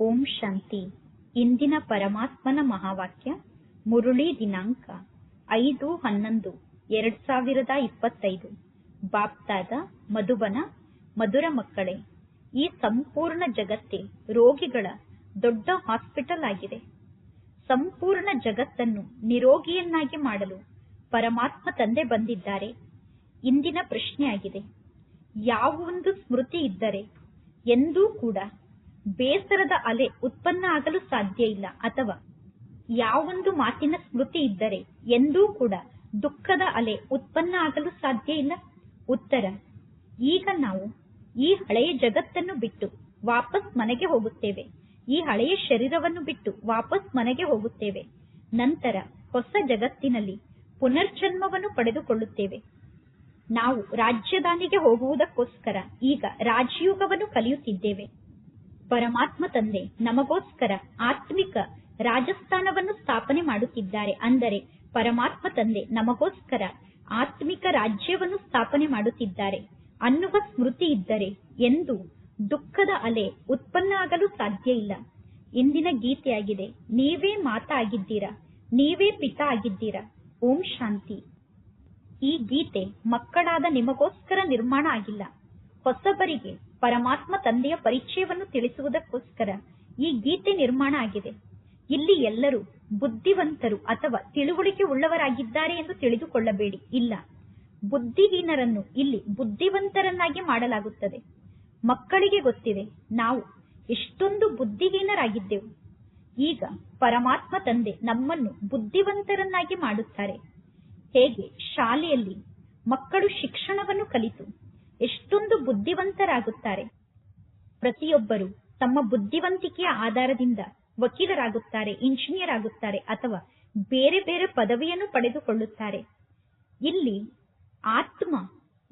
ಓಂ ಶಾಂತಿ. ಇಂದಿನ ಪರಮಾತ್ಮನ ಮಹಾವಾಕ್ಯ, ಮುರುಳಿ ದಿನಾಂಕ, ಐದು ಹನ್ನೊಂದು, ಎರಡ್ ಸಾವಿರದ ಇಪ್ಪತ್ತೈದು. ಬಾಪ್ತಾದ ಮಧುಬನ, ಮಧುರ ಮಕ್ಕಳೇ, ಈ ಸಂಪೂರ್ಣ ಜಗತ್ತೇ ರೋಗಿಗಳ ದೊಡ್ಡ ಹಾಸ್ಪಿಟಲ್ ಆಗಿದೆ. ಸಂಪೂರ್ಣ ಜಗತ್ತನ್ನು ನಿರೋಗಿಯನ್ನಾಗಿ ಮಾಡಲು ಪರಮಾತ್ಮ ತಂದೆ ಬಂದಿದ್ದಾರೆ. ಇಂದಿನ ಪ್ರಶ್ನೆಯಾಗಿದೆ, ಯಾವ ಒಂದು ಸ್ಮೃತಿ ಇದ್ದರೆ ಎಂದೂ ಕೂಡ ಬೇಸರದ ಅಲೆ ಉತ್ಪನ್ನ ಆಗಲು ಸಾಧ್ಯ ಇಲ್ಲ ಅಥವಾ ಯಾವೊಂದು ಮಾತಿನ ಸ್ಮೃತಿ ಇದ್ದರೆ ಎಂದೂ ಕೂಡ ದುಃಖದ ಅಲೆ ಉತ್ಪನ್ನ ಆಗಲು ಸಾಧ್ಯ ಇಲ್ಲ. ಉತ್ತರ, ಈಗ ನಾವು ಈ ಹಳೆಯ ಜಗತ್ತನ್ನು ಬಿಟ್ಟು ವಾಪಸ್ ಮನೆಗೆ ಹೋಗುತ್ತೇವೆ. ಈ ಹಳೆಯ ಶರೀರವನ್ನು ಬಿಟ್ಟು ವಾಪಸ್ ಮನೆಗೆ ಹೋಗುತ್ತೇವೆ. ನಂತರ ಹೊಸ ಜಗತ್ತಿನಲ್ಲಿ ಪುನರ್ಜನ್ಮವನ್ನು ಪಡೆದುಕೊಳ್ಳುತ್ತೇವೆ. ನಾವು ರಾಜ್ಯದಾನಿಗೆ ಹೋಗುವುದಕ್ಕೋಸ್ಕರ ಈಗ ರಾಜಯೋಗವನ್ನು ಕಲಿಯುತ್ತಿದ್ದೇವೆ. ಪರಮಾತ್ಮ ತಂದೆ ನಮಗೋಸ್ಕರ ಆತ್ಮಿಕ ರಾಜಸ್ಥಾನವನ್ನು ಸ್ಥಾಪನೆ ಮಾಡುತ್ತಿದ್ದಾರೆ. ಅಂದರೆ ಪರಮಾತ್ಮ ತಂದೆ ನಮಗೋಸ್ಕರ ಆತ್ಮಿಕ ರಾಜ್ಯವನ್ನು ಸ್ಥಾಪನೆ ಮಾಡುತ್ತಿದ್ದಾರೆ. ಅನ್ನುವ ಸ್ಮೃತಿ ಇದ್ದರೆ ಎಂದು ದುಃಖದ ಅಲೆ ಉತ್ಪನ್ನ ಆಗಲು ಸಾಧ್ಯ ಇಲ್ಲ. ಇಂದಿನ ಗೀತೆಯಾಗಿದೆ, ನೀವೇ ಮಾತ ಆಗಿದ್ದೀರಾ ನೀವೇ ಪಿತ ಆಗಿದ್ದೀರಾ, ಓಂ ಶಾಂತಿ. ಈ ಗೀತೆ ಮಕ್ಕಳಾದ ನಿಮಗೋಸ್ಕರ ನಿರ್ಮಾಣ ಆಗಿಲ್ಲ. ಹೊಸಬರಿಗೆ ಪರಮಾತ್ಮ ತಂದೆಯ ಪರಿಚಯವನ್ನು ತಿಳಿಸುವುದಕ್ಕೋಸ್ಕರ ಈ ಗೀತೆ ನಿರ್ಮಾಣ ಆಗಿದೆ. ಇಲ್ಲಿ ಎಲ್ಲರೂ ಬುದ್ಧಿವಂತರು ಅಥವಾ ತಿಳುವಳಿಕೆ ಉಳ್ಳವರಾಗಿದ್ದಾರೆ ಎಂದು ತಿಳಿದುಕೊಳ್ಳಬೇಡಿ. ಇಲ್ಲ, ಬುದ್ಧಿಹೀನರನ್ನು ಇಲ್ಲಿ ಬುದ್ಧಿವಂತರನ್ನಾಗಿ ಮಾಡಲಾಗುತ್ತದೆ. ಮಕ್ಕಳಿಗೆ ಗೊತ್ತಿದೆ, ನಾವು ಎಷ್ಟೊಂದು ಬುದ್ಧಿಹೀನರಾಗಿದ್ದೆವು. ಈಗ ಪರಮಾತ್ಮ ತಂದೆ ನಮ್ಮನ್ನು ಬುದ್ಧಿವಂತರನ್ನಾಗಿ ಮಾಡುತ್ತಾರೆ. ಹೇಗೆ? ಶಾಲೆಯಲ್ಲಿ ಮಕ್ಕಳು ಶಿಕ್ಷಣವನ್ನು ಕಲಿತು ಎಷ್ಟೊಂದು ಬುದ್ಧಿವಂತರಾಗುತ್ತಾರೆ. ಪ್ರತಿಯೊಬ್ಬರು ತಮ್ಮ ಬುದ್ಧಿವಂತಿಕೆಯ ಆಧಾರದಿಂದ ವಕೀಲರಾಗುತ್ತಾರೆ ಇಂಜಿನಿಯರ್ ಆಗುತ್ತಾರೆ ಅಥವಾ ಬೇರೆ ಬೇರೆ ಪದವಿಯನ್ನು ಪಡೆದುಕೊಳ್ಳುತ್ತಾರೆ. ಇಲ್ಲಿ ಆತ್ಮ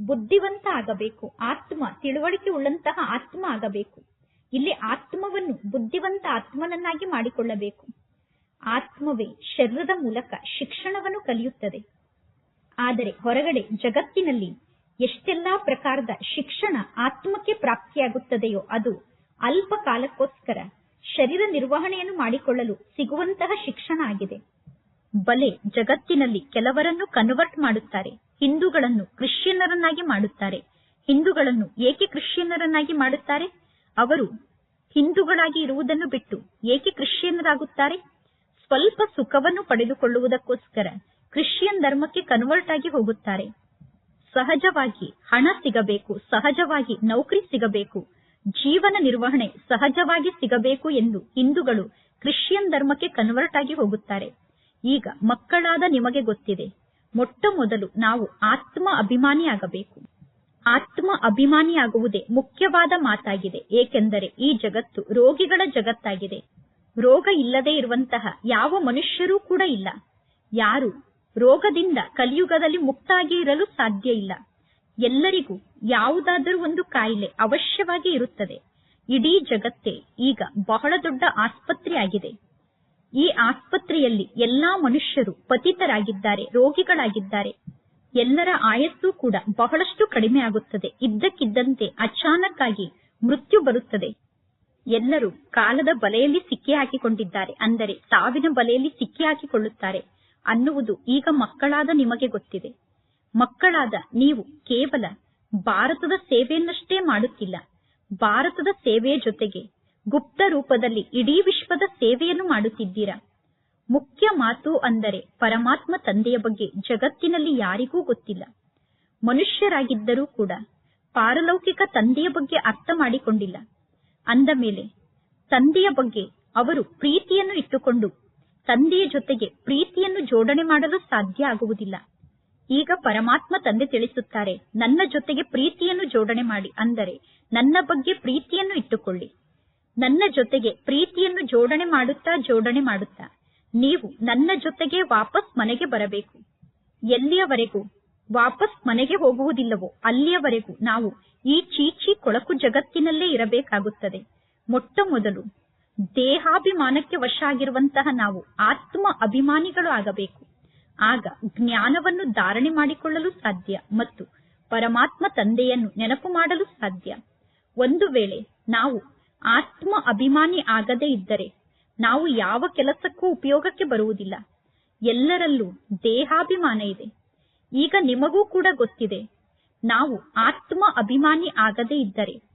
ಬುದ್ಧಿವಂತ ಆಗಬೇಕು, ಆತ್ಮ ತಿಳುವಳಿಕೆ ಉಳ್ಳಂತಹ ಆತ್ಮ ಆಗಬೇಕು. ಇಲ್ಲಿ ಆತ್ಮವನ್ನು ಬುದ್ಧಿವಂತ ಆತ್ಮನನ್ನಾಗಿ ಮಾಡಿಕೊಳ್ಳಬೇಕು. ಆತ್ಮವೇ ಶರೀರದ ಮೂಲಕ ಶಿಕ್ಷಣವನ್ನು ಕಲಿಯುತ್ತದೆ. ಆದರೆ ಹೊರಗಡೆ ಜಗತ್ತಿನಲ್ಲಿ ಎಷ್ಟೆಲ್ಲಾ ಪ್ರಕಾರದ ಶಿಕ್ಷಣ ಆತ್ಮಕ್ಕೆ ಪ್ರಾಪ್ತಿಯಾಗುತ್ತದೆಯೋ ಅದು ಅಲ್ಪ ಕಾಲಕ್ಕೋಸ್ಕರ ಶರೀರ ನಿರ್ವಹಣೆಯನ್ನು ಮಾಡಿಕೊಳ್ಳಲು ಸಿಗುವಂತಹ ಶಿಕ್ಷಣ ಆಗಿದೆ. ಬಲೆ ಜಗತ್ತಿನಲ್ಲಿ ಕೆಲವರನ್ನು ಕನ್ವರ್ಟ್ ಮಾಡುತ್ತಾರೆ, ಹಿಂದೂಗಳನ್ನು ಕ್ರಿಶ್ಚಿಯನ್ನರನ್ನಾಗಿ ಮಾಡುತ್ತಾರೆ. ಹಿಂದೂಗಳನ್ನು ಏಕೆ ಕ್ರಿಶ್ಚಿಯನ್ನರನ್ನಾಗಿ ಮಾಡುತ್ತಾರೆ? ಅವರು ಹಿಂದೂಗಳಾಗಿ ಇರುವುದನ್ನು ಬಿಟ್ಟು ಏಕೆ ಕ್ರಿಶ್ಚಿಯನ್ನರಾಗುತ್ತಾರೆ? ಸ್ವಲ್ಪ ಸುಖವನ್ನು ಪಡೆದುಕೊಳ್ಳುವುದಕ್ಕೋಸ್ಕರ ಕ್ರಿಶ್ಚಿಯನ್ ಧರ್ಮಕ್ಕೆ ಕನ್ವರ್ಟ್ ಆಗಿ ಹೋಗುತ್ತಾರೆ. ಸಹಜವಾಗಿ ಹಣ ಸಿಗಬೇಕು, ಸಹಜವಾಗಿ ನೌಕರಿ ಸಿಗಬೇಕು, ಜೀವನ ನಿರ್ವಹಣೆ ಸಹಜವಾಗಿ ಸಿಗಬೇಕು ಎಂದು ಹಿಂದೂಗಳು ಕ್ರಿಶ್ಚಿಯನ್ ಧರ್ಮಕ್ಕೆ ಕನ್ವರ್ಟ್ ಆಗಿ ಹೋಗುತ್ತಾರೆ. ಈಗ ಮಕ್ಕಳಾದ ನಿಮಗೆ ಗೊತ್ತಿದೆ, ಮೊಟ್ಟ ಮೊದಲು ನಾವು ಆತ್ಮ ಅಭಿಮಾನಿಯಾಗಬೇಕು. ಆತ್ಮ ಅಭಿಮಾನಿಯಾಗುವುದೇ ಮುಖ್ಯವಾದ ಮಾತಾಗಿದೆ, ಏಕೆಂದರೆ ಈ ಜಗತ್ತು ರೋಗಿಗಳ ಜಗತ್ತಾಗಿದೆ. ರೋಗ ಇಲ್ಲದೆ ಇರುವಂತಹ ಯಾವ ಮನುಷ್ಯರೂ ಕೂಡ ಇಲ್ಲ. ಯಾರು ರೋಗದಿಂದ ಕಲಿಯುಗದಲ್ಲಿ ಮುಕ್ತಾಗಿ ಇರಲು ಸಾಧ್ಯ ಇಲ್ಲ. ಎಲ್ಲರಿಗೂ ಯಾವುದಾದರೂ ಒಂದು ಕಾಯಿಲೆ ಅವಶ್ಯವಾಗಿ ಇರುತ್ತದೆ. ಇಡೀ ಜಗತ್ತೇ ಈಗ ಬಹಳ ದೊಡ್ಡ ಆಸ್ಪತ್ರೆಯಾಗಿದೆ ಈ ಆಸ್ಪತ್ರೆಯಲ್ಲಿ ಎಲ್ಲಾ ಮನುಷ್ಯರು ಪತಿತರಾಗಿದ್ದಾರೆ, ರೋಗಿಗಳಾಗಿದ್ದಾರೆ. ಎಲ್ಲರ ಆಯಸ್ಸು ಕೂಡ ಬಹಳಷ್ಟು ಕಡಿಮೆ ಆಗುತ್ತದೆ. ಇದ್ದಕ್ಕಿದ್ದಂತೆ ಅಚಾನಕ್ ಆಗಿ ಮೃತ್ಯು ಬರುತ್ತದೆ. ಎಲ್ಲರೂ ಕಾಲದ ಬಲೆಯಲ್ಲಿ ಸಿಕ್ಕಿ ಹಾಕಿಕೊಂಡಿದ್ದಾರೆ. ಅಂದರೆ ಸಾವಿನ ಬಲೆಯಲ್ಲಿ ಸಿಕ್ಕಿ ಹಾಕಿಕೊಳ್ಳುತ್ತಾರೆ. ಅನ್ನುವುದು ಈಗ ಮಕ್ಕಳಾದ ನಿಮಗೆ ಗೊತ್ತಿದೆ. ಮಕ್ಕಳಾದ ನೀವು ಕೇವಲ ಭಾರತದ ಸೇವೆಯನ್ನಷ್ಟೇ ಮಾಡುತ್ತಿಲ್ಲ. ಭಾರತದ ಸೇವೆಯ ಜೊತೆಗೆ ಗುಪ್ತ ರೂಪದಲ್ಲಿ ಇಡೀ ವಿಶ್ವದ ಸೇವೆಯನ್ನು ಮಾಡುತ್ತಿದ್ದೀರಾ? ಮುಖ್ಯ ಮಾತು ಅಂದರೆ ಪರಮಾತ್ಮ ತಂದೆಯ ಬಗ್ಗೆ ಜಗತ್ತಿನಲ್ಲಿ ಯಾರಿಗೂ ಗೊತ್ತಿಲ್ಲ. ಮನುಷ್ಯರಾಗಿದ್ದರೂ ಕೂಡ ಪಾರಲೌಕಿಕ ತಂದೆಯ ಬಗ್ಗೆ ಅರ್ಥ ಮಾಡಿಕೊಂಡಿಲ್ಲ. ಅಂದ ಮೇಲೆ ತಂದೆಯ ಬಗ್ಗೆ ಅವರು ಪ್ರೀತಿಯನ್ನು ಇಟ್ಟುಕೊಂಡು ತಂದೆಯ ಜೊತೆಗೆ ಪ್ರೀತಿಯನ್ನು ಜೋಡಣೆ ಮಾಡಲು ಸಾಧ್ಯ ಆಗುವುದಿಲ್ಲ. ಈಗ ಪರಮಾತ್ಮ ತಂದೆ ತಿಳಿಸುತ್ತಾರೆ, ನನ್ನ ಜೊತೆಗೆ ಪ್ರೀತಿಯನ್ನು ಜೋಡಣೆ ಮಾಡಿ ಅಂದರೆ ನನ್ನ ಬಗ್ಗೆ ಪ್ರೀತಿಯನ್ನು ಇಟ್ಟುಕೊಳ್ಳಿ. ನನ್ನ ಜೊತೆಗೆ ಪ್ರೀತಿಯನ್ನು ಜೋಡಣೆ ಮಾಡುತ್ತಾ ಜೋಡಣೆ ಮಾಡುತ್ತಾ ನೀವು ನನ್ನ ಜೊತೆಗೆ ವಾಪಸ್ ಮನೆಗೆ ಬರಬೇಕು. ಎಲ್ಲಿಯವರೆಗೂ ವಾಪಸ್ ಮನೆಗೆ ಹೋಗುವುದಿಲ್ಲವೋ ಅಲ್ಲಿಯವರೆಗೂ ನಾವು ಈ ಚೀಚಿ ಕೊಳಕು ಜಗತ್ತಿನಲ್ಲೇ ಇರಬೇಕಾಗುತ್ತದೆ. ಮೊಟ್ಟ ಮೊದಲು ದೇಹಾಭಿಮಾನಕ್ಕೆ ವಶ ಆಗಿರುವಂತಹ ನಾವು ಆತ್ಮ ಅಭಿಮಾನಿಗಳು ಆಗಬೇಕು. ಆಗ ಜ್ಞಾನವನ್ನು ಧಾರಣೆ ಮಾಡಿಕೊಳ್ಳಲು ಸಾಧ್ಯ ಮತ್ತು ಪರಮಾತ್ಮ ತಂದೆಯನ್ನು ನೆನಪು ಮಾಡಲು ಸಾಧ್ಯ. ಒಂದು ವೇಳೆ ನಾವು ಆತ್ಮ ಅಭಿಮಾನಿ ಆಗದೇ ಇದ್ದರೆ ನಾವು ಯಾವ ಕೆಲಸಕ್ಕೂ ಉಪಯೋಗಕ್ಕೆ ಬರುವುದಿಲ್ಲ. ಎಲ್ಲರಲ್ಲೂ ದೇಹಾಭಿಮಾನ ಇದೆ. ಈಗ ನಿಮಗೂ ಕೂಡ ಗೊತ್ತಿದೆ. ನಾವು ಆತ್ಮ ಅಭಿಮಾನಿ ಆಗದೇ ಇದ್ದರೆ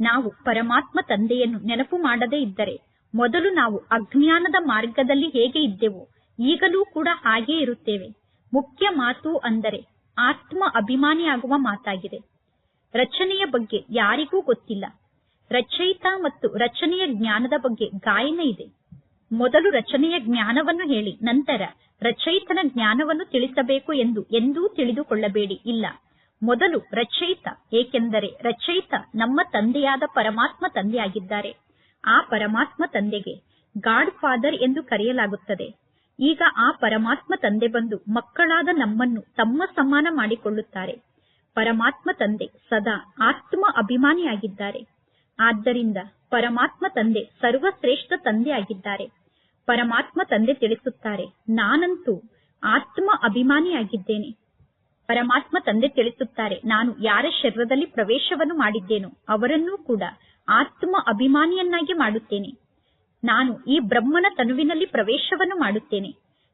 ನಾವು ಪರಮಾತ್ಮ ತಂದೆಯನ್ನು ನೆನಪು ಮಾಡದೇ ಇದ್ದರೆ ಮೊದಲು ನಾವು ಅಜ್ಞಾನದ ಮಾರ್ಗದಲ್ಲಿ ಹೇಗೆ ಇದ್ದೆವು ಈಗಲೂ ಕೂಡ ಹಾಗೆ ಇರುತ್ತೇವೆ. ಮುಖ್ಯ ಮಾತು ಅಂದರೆ ಆತ್ಮ ಅಭಿಮಾನಿಯಾಗುವ ಮಾತಾಗಿದೆ. ರಚನೆಯ ಬಗ್ಗೆ ಯಾರಿಗೂ ಗೊತ್ತಿಲ್ಲ. ರಚಯಿತ ಮತ್ತು ರಚನೆಯ ಜ್ಞಾನದ ಬಗ್ಗೆ ಗಾಯನ ಇದೆ. ಮೊದಲು ರಚನೆಯ ಜ್ಞಾನವನ್ನು ಹೇಳಿ, ನಂತರ ರಚಯಿತನ ಜ್ಞಾನವನ್ನು ತಿಳಿಸಬೇಕು ಎಂದು ಎಂದೂ ತಿಳಿದುಕೊಳ್ಳಬೇಡಿ. ಇಲ್ಲ. ಮೊದಲು ರಚಯಿತ, ಏಕೆಂದರೆ ರಚಯಿತ ನಮ್ಮ ತಂದೆಯಾದ ಪರಮಾತ್ಮ ತಂದೆಯಾಗಿದ್ದಾರೆ. ಆ ಪರಮಾತ್ಮ ತಂದೆಗೆ ಗಾಡ್ ಫಾದರ್ ಎಂದು ಕರೆಯಲಾಗುತ್ತದೆ. ಈಗ ಆ ಪರಮಾತ್ಮ ತಂದೆ ಬಂದು ಮಕ್ಕಳಾದ ನಮ್ಮನ್ನು ತಮ್ಮ ಸಮಾನ ಮಾಡಿಕೊಳ್ಳುತ್ತಾರೆ. ಪರಮಾತ್ಮ ತಂದೆ ಸದಾ ಆತ್ಮ ಅಭಿಮಾನಿಯಾಗಿದ್ದಾರೆ. ಆದ್ದರಿಂದ ಪರಮಾತ್ಮ ತಂದೆ ಸರ್ವಶ್ರೇಷ್ಠ ತಂದೆಯಾಗಿದ್ದಾರೆ. ಪರಮಾತ್ಮ ತಂದೆ ತಿಳಿಸುತ್ತಾರೆ, ನಾನಂತೂ ಆತ್ಮ ಅಭಿಮಾನಿಯಾಗಿದ್ದೇನೆ. ಪರಮಾತ್ಮ ತಂದೆ ತಿಳಿಸುತ್ತಾರೆ, ನಾನು ಯಾರ ಶರೀರದಲ್ಲಿ ಪ್ರವೇಶವನ್ನು ಮಾಡಿದ್ದೇನೋ ಅವರನ್ನೂ ಕೂಡ ಆತ್ಮ ಅಭಿಮಾನಿಯನ್ನಾಗಿ ಮಾಡುತ್ತೇನೆ. ನಾನು ಈ ಬ್ರಹ್ಮನ ತನುವಿನಲ್ಲಿ ಪ್ರವೇಶವನ್ನು ಮಾಡುತ್ತೇನೆ.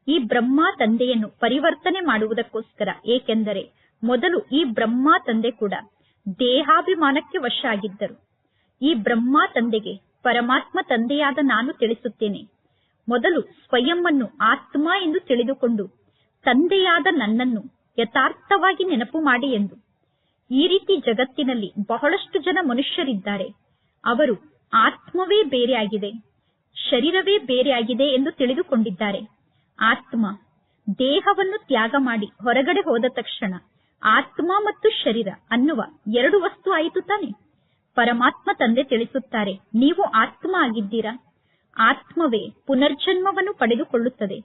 ಈ ಬ್ರಹ್ಮ ತಂದೆಯನ್ನು ಪರಿವರ್ತನೆ ಮಾಡುವುದಕ್ಕೋಸ್ಕರ, ಏಕೆಂದರೆ ಮೊದಲು ಈ ಬ್ರಹ್ಮ ತಂದೆ ಕೂಡ ದೇಹಾಭಿಮಾನಕ್ಕೆ ವಶ ಆಗಿದ್ದರು ಈ ಬ್ರಹ್ಮ ತಂದೆಗೆ ಪರಮಾತ್ಮ ತಂದೆಯಾದ ನಾನು ತಿಳಿಸುತ್ತೇನೆ. ಮೊದಲು ಸ್ವಯಂವನ್ನು ಆತ್ಮ ಎಂದು ತಿಳಿದುಕೊಂಡು, ತಂದೆಯಾದ ನನ್ನನ್ನು ಯಥಾರ್ಥವಾಗಿ ನೆನಪು ಮಾಡಿ ಎಂದು. ಈ ರೀತಿ ಜಗತ್ತಿನಲ್ಲಿ ಬಹಳಷ್ಟು ಜನ ಮನುಷ್ಯರಿದ್ದಾರೆ. ಅವರು ಆತ್ಮವೇ ಬೇರೆಯಾಗಿದೆ, ಶರೀರವೇ ಬೇರೆಯಾಗಿದೆ ಎಂದು ತಿಳಿದುಕೊಂಡಿದ್ದಾರೆ. ಆತ್ಮ ದೇಹವನ್ನು ತ್ಯಾಗ ಮಾಡಿ ಹೊರಗಡೆ ಹೋದ ತಕ್ಷಣ ಆತ್ಮ ಮತ್ತು ಶರೀರ ಅನ್ನುವ ಎರಡು ವಸ್ತು ಆಯಿತು ತಾನೆ. ಪರಮಾತ್ಮ ತಂದೆ ತಿಳಿಸುತ್ತಾರೆ, ನೀವು ಆತ್ಮ ಆಗಿದ್ದೀರಾ? ಆತ್ಮವೇ ಪುನರ್ಜನ್ಮವನ್ನು ಪಡೆದುಕೊಳ್ಳುತ್ತದೆ.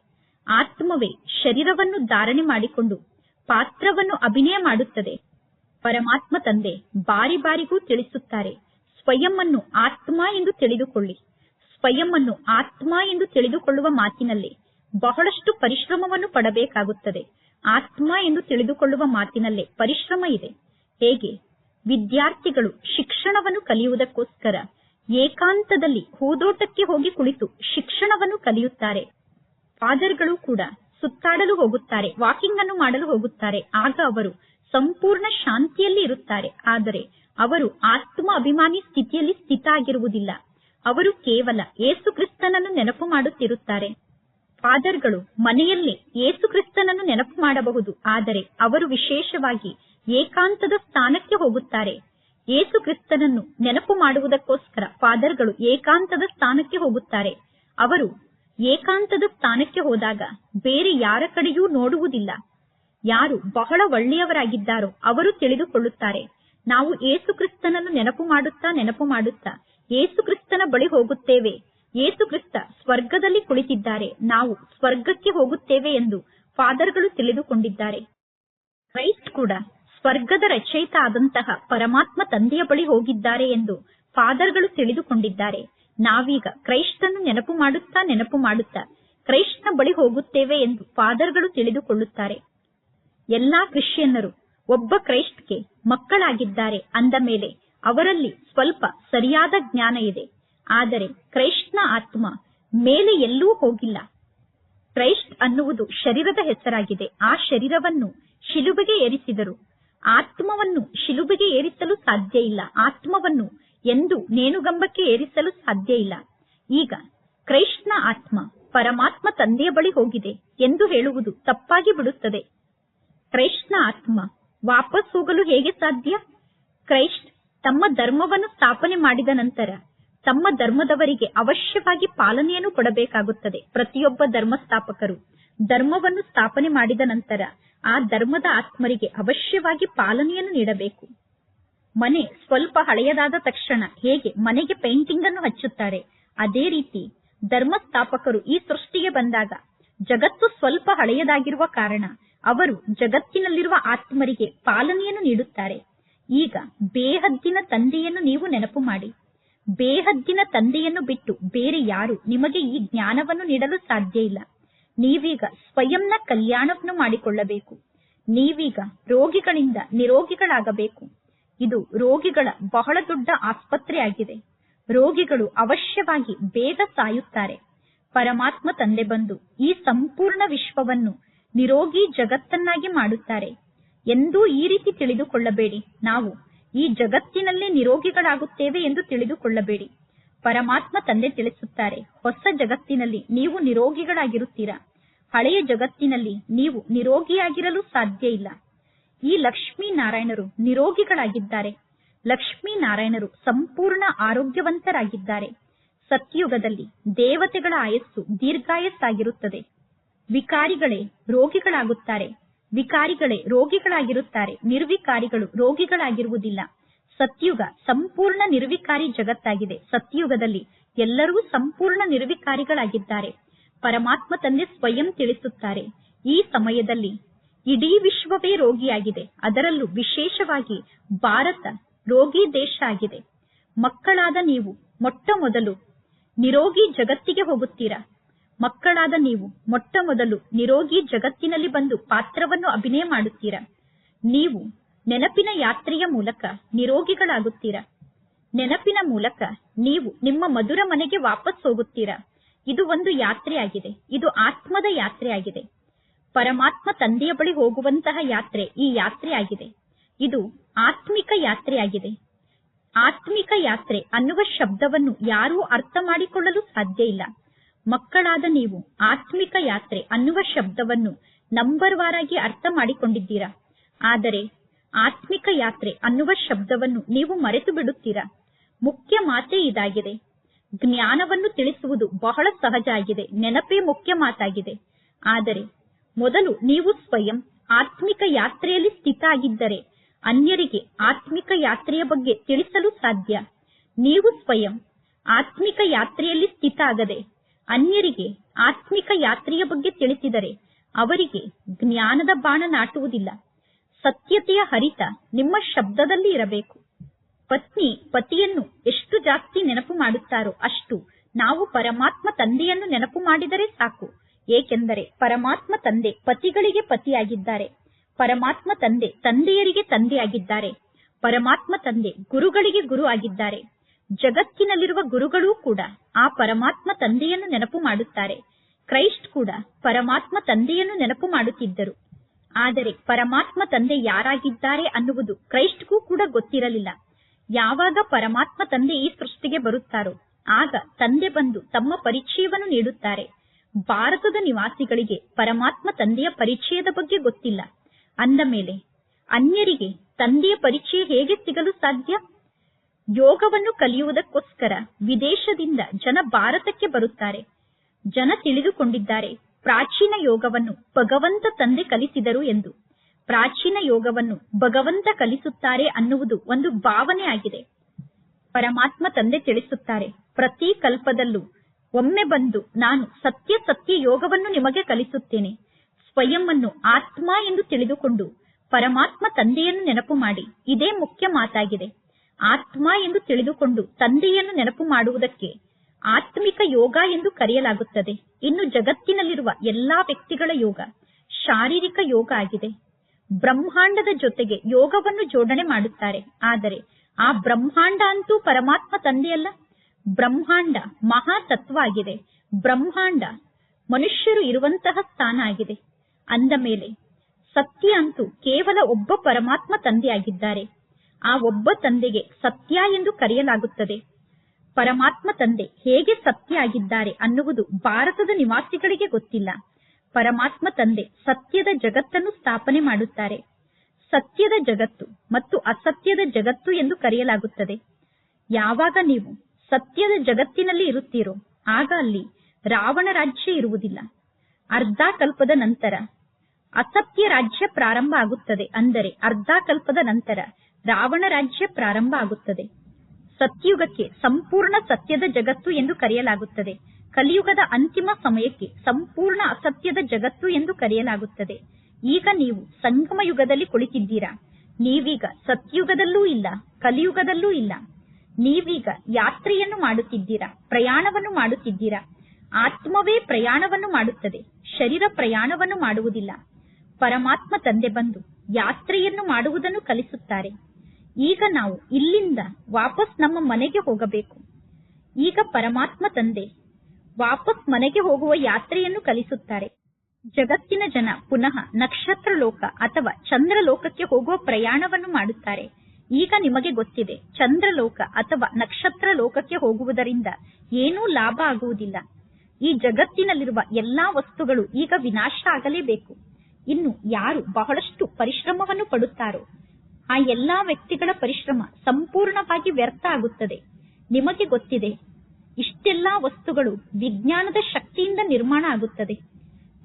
ಆತ್ಮವೇ ಶರೀರವನ್ನು ಧಾರಣೆ ಮಾಡಿಕೊಂಡು ಪಾತ್ರವನ್ನು ಅಭಿನಯ ಮಾಡುತ್ತದೆ. ಪರಮಾತ್ಮ ತಂದೆ ಬಾರಿ ಬಾರಿಗೂ ತಿಳಿಸುತ್ತಾರೆ. ಸ್ವಯಂ ಆತ್ಮ ಎಂದು ತಿಳಿದುಕೊಳ್ಳಿ. ಸ್ವಯಂ ಆತ್ಮ ಎಂದು ತಿಳಿದುಕೊಳ್ಳುವ ಮಾತಿನಲ್ಲಿ ಬಹಳಷ್ಟು ಪರಿಶ್ರಮವನ್ನು ಪಡಬೇಕಾಗುತ್ತದೆ. ಆತ್ಮ ಎಂದು ತಿಳಿದುಕೊಳ್ಳುವ ಮಾತಿನಲ್ಲೇ ಪರಿಶ್ರಮ ಇದೆ. ಹೇಗೆ? ವಿದ್ಯಾರ್ಥಿಗಳು ಶಿಕ್ಷಣವನ್ನು ಕಲಿಯುವುದಕ್ಕೋಸ್ಕರ ಏಕಾಂತದಲ್ಲಿ ಹೂದೋಟಕ್ಕೆ ಹೋಗಿ ಕುಳಿತು ಶಿಕ್ಷಣವನ್ನು ಕಲಿಯುತ್ತಾರೆ. ಫಾದರ್ಗಳು ಕೂಡ ಸುತ್ತಾಡಲು ಹೋಗುತ್ತಾರೆ ವಾಕಿಂಗ್ ಅನ್ನು ಮಾಡಲು ಹೋಗುತ್ತಾರೆ. ಆಗ ಅವರು ಸಂಪೂರ್ಣ ಶಾಂತಿಯಲ್ಲಿ ಇರುತ್ತಾರೆ. ಆದರೆ ಅವರು ಆತ್ಮ ಅಭಿಮಾನಿ ಸ್ಥಿತಿಯಲ್ಲಿ ಸ್ಥಿತ ಆಗಿರುವುದಿಲ್ಲ. ಅವರು ಕೇವಲ ಏಸು ಕ್ರಿಸ್ತನನ್ನು ನೆನಪು ಮಾಡುತ್ತಿರುತ್ತಾರೆ. ಫಾದರ್ಗಳು ಮನೆಯಲ್ಲೇ ಏಸು ಕ್ರಿಸ್ತನನ್ನು ನೆನಪು ಮಾಡಬಹುದು. ಆದರೆ ಅವರು ವಿಶೇಷವಾಗಿ ಏಕಾಂತದ ಸ್ಥಾನಕ್ಕೆ ಹೋಗುತ್ತಾರೆ. ಏಸು ಕ್ರಿಸ್ತನನ್ನು ನೆನಪು ಮಾಡುವುದಕ್ಕೋಸ್ಕರ ಫಾದರ್ಗಳು ಏಕಾಂತದ ಸ್ಥಾನಕ್ಕೆ ಹೋಗುತ್ತಾರೆ. ಅವರು ಏಕಾಂತದ ಸ್ಥಾನಕ್ಕೆ ಹೋದಾಗ ಬೇರೆ ಯಾರ ಕಡೆಯೂ ನೋಡುವುದಿಲ್ಲ. ಯಾರು ಬಹಳ ಒಳ್ಳೆಯವರಾಗಿದ್ದಾರೋ ಅವರು ತಿಳಿದುಕೊಳ್ಳುತ್ತಾರೆ. ನಾವು ಏಸು ಕ್ರಿಸ್ತನನ್ನು ನೆನಪು ಮಾಡುತ್ತಾ ನೆನಪು ಮಾಡುತ್ತಾ ಏಸು ಕ್ರಿಸ್ತನ ಬಳಿ ಹೋಗುತ್ತೇವೆ. ಏಸು ಕ್ರಿಸ್ತ ಸ್ವರ್ಗದಲ್ಲಿ ಕುಳಿತಿದ್ದಾರೆ. ನಾವು ಸ್ವರ್ಗಕ್ಕೆ ಹೋಗುತ್ತೇವೆ ಎಂದು ಫಾದರ್ಗಳು ತಿಳಿದುಕೊಂಡಿದ್ದಾರೆ. ಕ್ರೈಸ್ಟ್ ಕೂಡ ಸ್ವರ್ಗದ ರಚಯಿತ ಆದಂತಹ ಪರಮಾತ್ಮ ತಂದೆಯ ಬಳಿ ಹೋಗಿದ್ದಾರೆ ಎಂದು ಫಾದರ್ಗಳು ತಿಳಿದುಕೊಂಡಿದ್ದಾರೆ. ನಾವೀಗ ಕ್ರೈಸ್ತನ್ನು ನೆನಪು ಮಾಡುತ್ತಾ ನೆನಪು ಮಾಡುತ್ತಾ ಕ್ರೈಸ್ತನ ಬಳಿ ಹೋಗುತ್ತೇವೆ ಎಂದು ಫಾದರ್ಗಳು ತಿಳಿದುಕೊಳ್ಳುತ್ತಾರೆ. ಎಲ್ಲಾ ಕ್ರಿಶ್ಚಿಯನ್ನರು ಒಬ್ಬ ಕ್ರೈಸ್ಟ್ಗೆ ಮಕ್ಕಳಾಗಿದ್ದಾರೆ ಅಂದ ಮೇಲೆ ಅವರಲ್ಲಿ ಸ್ವಲ್ಪ ಸರಿಯಾದ ಜ್ಞಾನ ಇದೆ. ಆದರೆ ಕ್ರೈಸ್ತನ ಆತ್ಮ ಮೇಲೆ ಎಲ್ಲೂ ಹೋಗಿಲ್ಲ. ಕ್ರೈಸ್ಟ್ ಅನ್ನುವುದು ಶರೀರದ ಹೆಸರಾಗಿದೆ. ಆ ಶರೀರವನ್ನು ಶಿಲುಬೆಗೆ ಏರಿಸಿದರು. ಆತ್ಮವನ್ನು ಶಿಲುಬೆಗೆ ಏರಿಸಲು ಸಾಧ್ಯ ಇಲ್ಲ. ಆತ್ಮವನ್ನು ಎಂದು ನೇಣುಗಂಬಕ್ಕೆ ಏರಿಸಲು ಸಾಧ್ಯ ಇಲ್ಲ. ಈಗ ಕ್ರೈಸ್ಟ್ನ ಆತ್ಮ ಪರಮಾತ್ಮ ತಂದೆಯ ಬಳಿ ಹೋಗಿದೆ ಎಂದು ಹೇಳುವುದು ತಪ್ಪಾಗಿ ಬಿಡುತ್ತದೆ. ಕ್ರೈಸ್ಟ್ನ ಆತ್ಮ ವಾಪಸ್ ಹೋಗಲು ಹೇಗೆ ಸಾಧ್ಯ? ಕ್ರೈಸ್ಟ್ ತಮ್ಮ ಧರ್ಮವನ್ನು ಸ್ಥಾಪನೆ ಮಾಡಿದ ನಂತರ ತಮ್ಮ ಧರ್ಮದವರಿಗೆ ಅವಶ್ಯವಾಗಿ ಪಾಲನೆಯನ್ನು ಕೊಡಬೇಕಾಗುತ್ತದೆ. ಪ್ರತಿಯೊಬ್ಬ ಧರ್ಮ ಸ್ಥಾಪಕರು ಧರ್ಮವನ್ನು ಸ್ಥಾಪನೆ ಮಾಡಿದ ನಂತರ ಆ ಧರ್ಮದ ಆತ್ಮರಿಗೆ ಅವಶ್ಯವಾಗಿ ಪಾಲನೆಯನ್ನು ನೀಡಬೇಕು. ಮನೆ ಸ್ವಲ್ಪ ಹಳೆಯದಾದ ತಕ್ಷಣ ಹೇಗೆ ಮನೆಗೆ ಪೇಂಟಿಂಗ್ ಅನ್ನು ಹಚ್ಚುತ್ತಾರೆ? ಅದೇ ರೀತಿ ಧರ್ಮಸ್ಥಾಪಕರು ಈ ಸೃಷ್ಟಿಗೆ ಬಂದಾಗ ಜಗತ್ತು ಸ್ವಲ್ಪ ಹಳೆಯದಾಗಿರುವ ಕಾರಣ ಅವರು ಜಗತ್ತಿನಲ್ಲಿರುವ ಆತ್ಮರಿಗೆ ಪಾಲನೆಯನ್ನು ನೀಡುತ್ತಾರೆ. ಈಗ ಬೇಹದ್ದಿನ ತಂದೆಯನ್ನು ನೀವು ನೆನಪು ಮಾಡಿ. ಬೇಹದ್ದಿನ ತಂದೆಯನ್ನು ಬಿಟ್ಟು ಬೇರೆ ಯಾರು ನಿಮಗೆ ಈ ಜ್ಞಾನವನ್ನು ನೀಡಲು ಸಾಧ್ಯ ಇಲ್ಲ. ನೀವೀಗ ಸ್ವಯಂನ ಕಲ್ಯಾಣವನ್ನು ಮಾಡಿಕೊಳ್ಳಬೇಕು. ನೀವೀಗ ರೋಗಿಗಳಿಂದ ನಿರೋಗಿಗಳಾಗಬೇಕು. ಇದು ರೋಗಿಗಳ ಬಹಳ ದೊಡ್ಡ ಆಸ್ಪತ್ರೆಯಾಗಿದೆ. ರೋಗಿಗಳು ಅವಶ್ಯವಾಗಿ ಬೇಗ ಸಾಯುತ್ತಾರೆ. ಪರಮಾತ್ಮ ತಂದೆ ಬಂದು ಈ ಸಂಪೂರ್ಣ ವಿಶ್ವವನ್ನು ನಿರೋಗಿ ಜಗತ್ತನ್ನಾಗಿ ಮಾಡುತ್ತಾರೆ. ಎಂದೂ ಈ ರೀತಿ ತಿಳಿದುಕೊಳ್ಳಬೇಡಿ. ನಾವು ಈ ಜಗತ್ತಿನಲ್ಲೇ ನಿರೋಗಿಗಳಾಗುತ್ತೇವೆ ಎಂದು ತಿಳಿದುಕೊಳ್ಳಬೇಡಿ. ಪರಮಾತ್ಮ ತಂದೆ ತಿಳಿಸುತ್ತಾರೆ, ಹೊಸ ಜಗತ್ತಿನಲ್ಲಿ ನೀವು ನಿರೋಗಿಗಳಾಗಿರುತ್ತೀರಾ? ಹಳೆಯ ಜಗತ್ತಿನಲ್ಲಿ ನೀವು ನಿರೋಗಿಯಾಗಿರಲು ಸಾಧ್ಯ ಇಲ್ಲ. ಈ ಲಕ್ಷ್ಮೀ ನಾರಾಯಣರು ನಿರೋಗಿಗಳಾಗಿದ್ದಾರೆ. ಲಕ್ಷ್ಮೀ ನಾರಾಯಣರು ಸಂಪೂರ್ಣ ಆರೋಗ್ಯವಂತರಾಗಿದ್ದಾರೆ. ಸತ್ಯುಗದಲ್ಲಿ ದೇವತೆಗಳ ಆಯಸ್ಸು ದೀರ್ಘಾಯಸ್ಸಾಗಿರುತ್ತದೆ. ವಿಕಾರಿಗಳೇ ರೋಗಿಗಳಾಗುತ್ತಾರೆ. ವಿಕಾರಿಗಳೇ ರೋಗಿಗಳಾಗಿರುತ್ತಾರೆ. ನಿರ್ವಿಕಾರಿಗಳು ರೋಗಿಗಳಾಗಿರುವುದಿಲ್ಲ. ಸತ್ಯುಗ ಸಂಪೂರ್ಣ ನಿರ್ವಿಕಾರಿ ಜಗತ್ತಾಗಿದೆ. ಸತ್ಯುಗದಲ್ಲಿ ಎಲ್ಲರೂ ಸಂಪೂರ್ಣ ನಿರ್ವಿಕಾರಿಗಳಾಗಿದ್ದಾರೆ. ಪರಮಾತ್ಮ ತಂದೆ ಸ್ವಯಂ ತಿಳಿಸುತ್ತಾರೆ. ಈ ಸಮಯದಲ್ಲಿ ಇಡೀ ವಿಶ್ವವೇ ರೋಗಿಯಾಗಿದೆ. ಅದರಲ್ಲೂ ವಿಶೇಷವಾಗಿ ಭಾರತ ರೋಗಿ ದೇಶ ಆಗಿದೆ. ಮಕ್ಕಳಾದ ನೀವು ಮೊಟ್ಟ ಮೊದಲು ನಿರೋಗಿ ಜಗತ್ತಿಗೆ ಹೋಗುತ್ತೀರಾ? ಮಕ್ಕಳಾದ ನೀವು ಮೊಟ್ಟ ಮೊದಲು ನಿರೋಗಿ ಜಗತ್ತಿನಲ್ಲಿ ಬಂದು ಪಾತ್ರವನ್ನು ಅಭಿನಯ ಮಾಡುತ್ತೀರಾ? ನೀವು ನೆನಪಿನ ಯಾತ್ರೆಯ ಮೂಲಕ ನಿರೋಗಿಗಳಾಗುತ್ತೀರಾ? ನೆನಪಿನ ಮೂಲಕ ನೀವು ನಿಮ್ಮ ಮಧುರ ಮನೆಗೆ ವಾಪಸ್ ಹೋಗುತ್ತೀರಾ? ಇದು ಒಂದು ಯಾತ್ರೆಯಾಗಿದೆ. ಇದು ಆತ್ಮದ ಯಾತ್ರೆಯಾಗಿದೆ. ಪರಮಾತ್ಮ ತಂದೆಯ ಬಳಿ ಹೋಗುವಂತಹ ಯಾತ್ರೆ ಈ ಯಾತ್ರೆಯಾಗಿದೆ. ಇದು ಆತ್ಮಿಕ ಯಾತ್ರೆಯಾಗಿದೆ. ಆತ್ಮಿಕ ಯಾತ್ರೆ ಅನ್ನುವ ಶಬ್ದವನ್ನು ಯಾರೂ ಅರ್ಥ ಮಾಡಿಕೊಳ್ಳಲು ಸಾಧ್ಯ ಇಲ್ಲ. ಮಕ್ಕಳಾದ ನೀವು ಆತ್ಮಿಕ ಯಾತ್ರೆ ಅನ್ನುವ ಶಬ್ದವನ್ನು ನಂಬರ್ ವಾರಾಗಿ ಅರ್ಥ ಮಾಡಿಕೊಂಡಿದ್ದೀರಾ? ಆದರೆ ಆತ್ಮಿಕ ಯಾತ್ರೆ ಅನ್ನುವ ಶಬ್ದವನ್ನು ನೀವು ಮರೆತು ಬಿಡುತ್ತೀರಾ? ಮುಖ್ಯ ಮಾತೇ ಇದಾಗಿದೆ. ಜ್ಞಾನವನ್ನು ತಿಳಿಸುವುದು ಬಹಳ ಸಹಜ ಆಗಿದೆ. ನೆನಪೇ ಮುಖ್ಯ ಮಾತಾಗಿದೆ. ಆದರೆ ಮೊದಲು ನೀವು ಸ್ವಯಂ ಆತ್ಮಿಕ ಯಾತ್ರೆಯಲ್ಲಿ ಸ್ಥಿತ ಆಗಿದ್ದರೆ ಅನ್ಯರಿಗೆ ಆತ್ಮಿಕ ಯಾತ್ರೆಯ ಬಗ್ಗೆ ತಿಳಿಸಲು ಸಾಧ್ಯ. ನೀವು ಸ್ವಯಂ ಆತ್ಮಿಕ ಯಾತ್ರೆಯಲ್ಲಿ ಸ್ಥಿತ ಆಗದೆ ಅನ್ಯರಿಗೆ ಆತ್ಮಿಕ ಯಾತ್ರೆಯ ಬಗ್ಗೆ ತಿಳಿಸಿದರೆ ಅವರಿಗೆ ಜ್ಞಾನದ ಬಾಣ ನಾಟುವುದಿಲ್ಲ. ಸತ್ಯತೆಯ ಹರಿತ ನಿಮ್ಮ ಶಬ್ದದಲ್ಲಿ ಇರಬೇಕು. ಪತ್ನಿ ಪತಿಯನ್ನು ಎಷ್ಟು ಜಾಸ್ತಿ ನೆನಪು ಮಾಡುತ್ತಾರೋ ಅಷ್ಟು ನಾವು ಪರಮಾತ್ಮ ತಂದೆಯನ್ನು ನೆನಪು ಮಾಡಿದರೆ ಸಾಕು. ಏಕೆಂದರೆ ಪರಮಾತ್ಮ ತಂದೆ ಪತಿಗಳಿಗೆ ಪತಿಯಾಗಿದ್ದಾರೆ. ಪರಮಾತ್ಮ ತಂದೆ ತಂದೆಯರಿಗೆ ತಂದೆಯಾಗಿದ್ದಾರೆ. ಪರಮಾತ್ಮ ತಂದೆ ಗುರುಗಳಿಗೆ ಗುರು ಆಗಿದ್ದಾರೆ ಜಗತ್ತಿನಲ್ಲಿರುವ ಗುರುಗಳೂ ಕೂಡ ಆ ಪರಮಾತ್ಮ ತಂದೆಯನ್ನು ನೆನಪು ಮಾಡುತ್ತಾರೆ. ಕ್ರೈಸ್ಟ್ ಕೂಡ ಪರಮಾತ್ಮ ತಂದೆಯನ್ನು ನೆನಪು ಮಾಡುತ್ತಿದ್ದರು. ಆದರೆ ಪರಮಾತ್ಮ ತಂದೆ ಯಾರಾಗಿದ್ದಾರೆ ಅನ್ನುವುದು ಕ್ರೈಸ್ಟ್ಗೂ ಕೂಡ ಗೊತ್ತಿರಲಿಲ್ಲ. ಯಾವಾಗ ಪರಮಾತ್ಮ ತಂದೆ ಈ ಸೃಷ್ಟಿಗೆ ಬರುತ್ತಾರೋ, ಆಗ ತಂದೆ ಬಂದು ತಮ್ಮ ಪರಿಚಯವನ್ನು ನೀಡುತ್ತಾರೆ. ಭಾರತದ ನಿವಾಸಿಗಳಿಗೆ ಪರಮಾತ್ಮ ತಂದೆಯ ಪರಿಚಯದ ಬಗ್ಗೆ ಗೊತ್ತಿಲ್ಲ. ಅಂದ ಮೇಲೆ, ಅನ್ಯರಿಗೆ ತಂದೆಯ ಪರಿಚಯ ಹೇಗೆ ಸಿಗಲು ಸಾಧ್ಯ? ಯೋಗವನ್ನು ಕಲಿಯುವುದಕ್ಕೋಸ್ಕರ ವಿದೇಶದಿಂದ ಜನ ಭಾರತಕ್ಕೆ ಬರುತ್ತಾರೆ. ಜನ ತಿಳಿದುಕೊಂಡಿದ್ದಾರೆ, ಪ್ರಾಚೀನ ಯೋಗವನ್ನು ಭಗವಂತ ತಂದೆ ಕಲಿಸಿದರು ಎಂದು. ಪ್ರಾಚೀನ ಯೋಗವನ್ನು ಭಗವಂತ ಕಲಿಸುತ್ತಾರೆ ಅನ್ನುವುದು ಒಂದು ಭಾವನೆ ಆಗಿದೆ. ಪರಮಾತ್ಮ ತಂದೆ ತಿಳಿಸುತ್ತಾರೆ, ಪ್ರತಿ ಕಲ್ಪದಲ್ಲೂ ಒಮ್ಮೆ ಬಂದು ನಾನು ಸತ್ಯ ಸತ್ಯ ಯೋಗವನ್ನು ನಿಮಗೆ ಕಲಿಸುತ್ತೇನೆ. ಸ್ವಯಂ ಆತ್ಮ ಎಂದು ತಿಳಿದುಕೊಂಡು ಪರಮಾತ್ಮ ತಂದೆಯನ್ನು ನೆನಪು ಮಾಡಿ. ಇದೇ ಮುಖ್ಯ ಮಾತಾಗಿದೆ. ಆತ್ಮ ಎಂದು ತಿಳಿದುಕೊಂಡು ತಂದೆಯನ್ನು ನೆನಪು ಮಾಡುವುದಕ್ಕೆ ಆತ್ಮಿಕ ಯೋಗ ಎಂದು ಕರೆಯಲಾಗುತ್ತದೆ. ಇನ್ನು ಜಗತ್ತಿನಲ್ಲಿರುವ ಎಲ್ಲಾ ವ್ಯಕ್ತಿಗಳ ಯೋಗ ಶಾರೀರಿಕ ಯೋಗ ಆಗಿದೆ. ಬ್ರಹ್ಮಾಂಡದ ಜೊತೆಗೆ ಯೋಗವನ್ನು ಜೋಡಣೆ ಮಾಡುತ್ತಾರೆ. ಆದರೆ ಆ ಬ್ರಹ್ಮಾಂಡ ಅಂತೂ ಪರಮಾತ್ಮ ತಂದೆಯಲ್ಲ. ಬ್ರಹ್ಮಾಂಡ ಮಹಾ ತತ್ವ ಆಗಿದೆ ಬ್ರಹ್ಮಾಂಡ ಮನುಷ್ಯರು ಇರುವಂತಹ ಸ್ಥಾನ ಆಗಿದೆ. ಅಂದ ಮೇಲೆ ಸತ್ಯ ಅಂತೂ ಕೇವಲ ಒಬ್ಬ ಪರಮಾತ್ಮ ತಂದೆಯಾಗಿದ್ದಾರೆ. ಆ ಒಬ್ಬ ತಂದೆಗೆ ಸತ್ಯ ಎಂದು ಕರೆಯಲಾಗುತ್ತದೆ. ಪರಮಾತ್ಮ ತಂದೆ ಹೇಗೆ ಸತ್ಯ ಆಗಿದ್ದಾರೆ ಅನ್ನುವುದು ಭಾರತದ ನಿವಾಸಿಗಳಿಗೆ ಗೊತ್ತಿಲ್ಲ. ಪರಮಾತ್ಮ ತಂದೆ ಸತ್ಯದ ಜಗತ್ತನ್ನು ಸ್ಥಾಪನೆ ಮಾಡುತ್ತಾರೆ. ಸತ್ಯದ ಜಗತ್ತು ಮತ್ತು ಅಸತ್ಯದ ಜಗತ್ತು ಎಂದು ಕರೆಯಲಾಗುತ್ತದೆ. ಯಾವಾಗ ನೀವು ಸತ್ಯದ ಜಗತ್ತಿನಲ್ಲಿ ಇರುತ್ತೀರೋ? ಆಗ ಅಲ್ಲಿ ರಾವಣ ರಾಜ್ಯ ಇರುವುದಿಲ್ಲ. ಅರ್ಧ ಕಲ್ಪದ ನಂತರ ಅಸತ್ಯ ರಾಜ್ಯ ಪ್ರಾರಂಭ ಆಗುತ್ತದೆ. ಅಂದರೆ ಅರ್ಧ ಕಲ್ಪದ ನಂತರ ರಾವಣ ರಾಜ್ಯ ಪ್ರಾರಂಭ ಆಗುತ್ತದೆ. ಸತ್ಯುಗಕ್ಕೆ ಸಂಪೂರ್ಣ ಸತ್ಯದ ಜಗತ್ತು ಎಂದು ಕರೆಯಲಾಗುತ್ತದೆ. ಕಲಿಯುಗದ ಅಂತಿಮ ಸಮಯಕ್ಕೆ ಸಂಪೂರ್ಣ ಅಸತ್ಯದ ಜಗತ್ತು ಎಂದು ಕರೆಯಲಾಗುತ್ತದೆ. ಈಗ ನೀವು ಸಂಗಮ ಯುಗದಲ್ಲಿ ಕುಳಿತಿದ್ದೀರಾ? ನೀವೀಗ ಸತ್ಯುಗದಲ್ಲೂ ಇಲ್ಲ, ಕಲಿಯುಗದಲ್ಲೂ ಇಲ್ಲ. ನೀವೀಗ ಯಾತ್ರೆಯನ್ನು ಮಾಡುತ್ತಿದ್ದೀರಾ? ಪ್ರಯಾಣವನ್ನು ಮಾಡುತ್ತಿದ್ದೀರಾ? ಆತ್ಮವೇ ಪ್ರಯಾಣವನ್ನು ಮಾಡುತ್ತದೆ. ಶರೀರ ಪ್ರಯಾಣವನ್ನು ಮಾಡುವುದಿಲ್ಲ. ಪರಮಾತ್ಮ ತಂದೆ ಬಂದು ಯಾತ್ರೆಯನ್ನು ಮಾಡುವುದನ್ನು ಕಲಿಸುತ್ತಾರೆ. ಈಗ ನಾವು ಇಲ್ಲಿಂದ ವಾಪಸ್ ನಮ್ಮ ಮನೆಗೆ ಹೋಗಬೇಕು. ಈಗ ಪರಮಾತ್ಮ ತಂದೆ ವಾಪಸ್ ಮನೆಗೆ ಹೋಗುವ ಯಾತ್ರೆಯನ್ನು ಕಲಿಸುತ್ತಾರೆ. ಜಗತ್ತಿನ ಜನ ಪುನಃ ನಕ್ಷತ್ರ ಲೋಕ ಅಥವಾ ಚಂದ್ರ ಲೋಕಕ್ಕೆ ಹೋಗುವ ಪ್ರಯಾಣವನ್ನು ಮಾಡುತ್ತಾರೆ. ಈಗ ನಿಮಗೆ ಗೊತ್ತಿದೆ, ಚಂದ್ರಲೋಕ ಅಥವಾ ನಕ್ಷತ್ರ ಲೋಕಕ್ಕೆ ಹೋಗುವುದರಿಂದ ಏನೂ ಲಾಭ ಆಗುವುದಿಲ್ಲ. ಈ ಜಗತ್ತಿನಲ್ಲಿರುವ ಎಲ್ಲಾ ವಸ್ತುಗಳು ಈಗ ವಿನಾಶ ಆಗಲೇಬೇಕು. ಇನ್ನು ಯಾರು ಬಹಳಷ್ಟು ಪರಿಶ್ರಮವನ್ನು ಪಡುತ್ತಾರೋ, ಆ ಎಲ್ಲಾ ವ್ಯಕ್ತಿಗಳ ಪರಿಶ್ರಮ ಸಂಪೂರ್ಣವಾಗಿ ವ್ಯರ್ಥ ಆಗುತ್ತದೆ. ನಿಮಗೆ ಗೊತ್ತಿದೆ, ಇಷ್ಟೆಲ್ಲಾ ವಸ್ತುಗಳು ವಿಜ್ಞಾನದ ಶಕ್ತಿಯಿಂದ ನಿರ್ಮಾಣ ಆಗುತ್ತದೆ.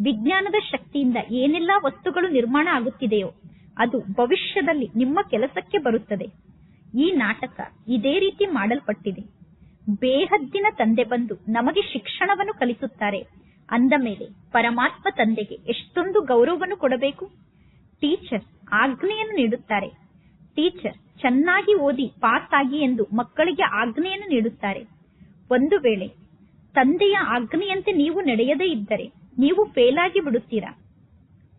ವಿಜ್ಞಾನದ ಶಕ್ತಿಯಿಂದ ಏನೆಲ್ಲಾ ವಸ್ತುಗಳು ನಿರ್ಮಾಣ ಆಗುತ್ತಿದೆಯೋ ಅದು ಭವಿಷ್ಯದಲ್ಲಿ ನಿಮ್ಮ ಕೆಲಸಕ್ಕೆ ಬರುತ್ತದೆ. ಈ ನಾಟಕ ಇದೇ ರೀತಿ ಮಾಡಲ್ಪಟ್ಟಿದೆ. ಬೇಹದ್ದಿನ ತಂದೆ ಬಂದು ನಮಗೆ ಶಿಕ್ಷಣವನ್ನು ಕಲಿಸುತ್ತಾರೆ. ಅಂದ ಮೇಲೆ ಪರಮಾತ್ಮ ತಂದೆಗೆ ಎಷ್ಟೊಂದು ಗೌರವವನ್ನು ಕೊಡಬೇಕು? ಟೀಚರ್ ಆಜ್ಞೆಯನ್ನು ನೀಡುತ್ತಾರೆ. ಟೀಚರ್ ಚೆನ್ನಾಗಿ ಓದಿ ಪಾಸ್ ಆಗಿ ಎಂದು ಮಕ್ಕಳಿಗೆ ಆಜ್ಞೆಯನ್ನು ನೀಡುತ್ತಾರೆ. ಒಂದು ವೇಳೆ ತಂದೆಯ ಆಜ್ಞೆಯಂತೆ ನೀವು ನಡೆಯದೇ ಇದ್ದರೆ ನೀವು ಫೇಲ್ ಆಗಿ ಬಿಡುತ್ತೀರಾ?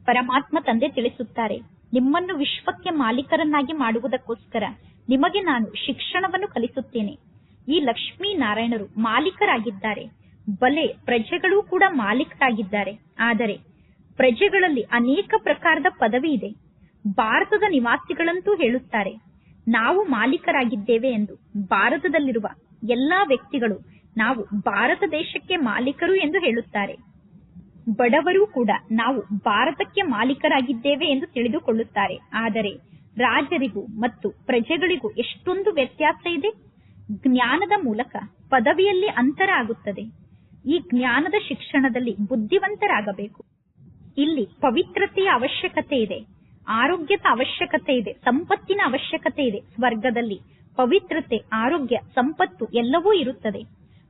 ಪರಮಾತ್ಮ ತಂದೆ ತಿಳಿಸುತ್ತಾರೆ. ನಿಮ್ಮನ್ನು ವಿಶ್ವಕ್ಕೆ ಮಾಲೀಕರನ್ನಾಗಿ ಮಾಡುವುದಕ್ಕೋಸ್ಕರ ನಿಮಗೆ ನಾನು ಶಿಕ್ಷಣವನ್ನು ಕಲಿಸುತ್ತೇನೆ. ಈ ಲಕ್ಷ್ಮೀ ನಾರಾಯಣರು ಮಾಲೀಕರಾಗಿದ್ದಾರೆ. ಬಲೆ ಪ್ರಜೆಗಳೂ ಕೂಡ ಮಾಲೀಕರಾಗಿದ್ದಾರೆ. ಆದರೆ ಪ್ರಜೆಗಳಲ್ಲಿ ಅನೇಕ ಪ್ರಕಾರದ ಪದವಿ ಇದೆ. ಭಾರತದ ನಿವಾಸಿಗಳಂತೂ ಹೇಳುತ್ತಾರೆ, ನಾವು ಮಾಲೀಕರಾಗಿದ್ದೇವೆ ಎಂದು. ಭಾರತದಲ್ಲಿರುವ ಎಲ್ಲಾ ವ್ಯಕ್ತಿಗಳು ನಾವು ಭಾರತ ದೇಶಕ್ಕೆ ಮಾಲೀಕರು ಎಂದು ಹೇಳುತ್ತಾರೆ. ಬಡವರೂ ಕೂಡ ನಾವು ಭಾರತಕ್ಕೆ ಮಾಲೀಕರಾಗಿದ್ದೇವೆ ಎಂದು ತಿಳಿದುಕೊಳ್ಳುತ್ತಾರೆ. ಆದರೆ ರಾಜರಿಗೂ ಮತ್ತು ಪ್ರಜೆಗಳಿಗೂ ಎಷ್ಟೊಂದು ವ್ಯತ್ಯಾಸ ಇದೆ? ಜ್ಞಾನದ ಮೂಲಕ ಪದವಿಯಲ್ಲಿ ಅಂತರ ಆಗುತ್ತದೆ ಈ ಜ್ಞಾನದ ಶಿಕ್ಷಣದಲ್ಲಿ ಬುದ್ಧಿವಂತರಾಗಬೇಕು. ಇಲ್ಲಿ ಪವಿತ್ರತೆಯ ಅವಶ್ಯಕತೆ ಇದೆ, ಆರೋಗ್ಯದ ಅವಶ್ಯಕತೆ ಇದೆ, ಸಂಪತ್ತಿನ ಅವಶ್ಯಕತೆ ಇದೆ. ಸ್ವರ್ಗದಲ್ಲಿ ಪವಿತ್ರತೆ, ಆರೋಗ್ಯ, ಸಂಪತ್ತು ಎಲ್ಲವೂ ಇರುತ್ತದೆ.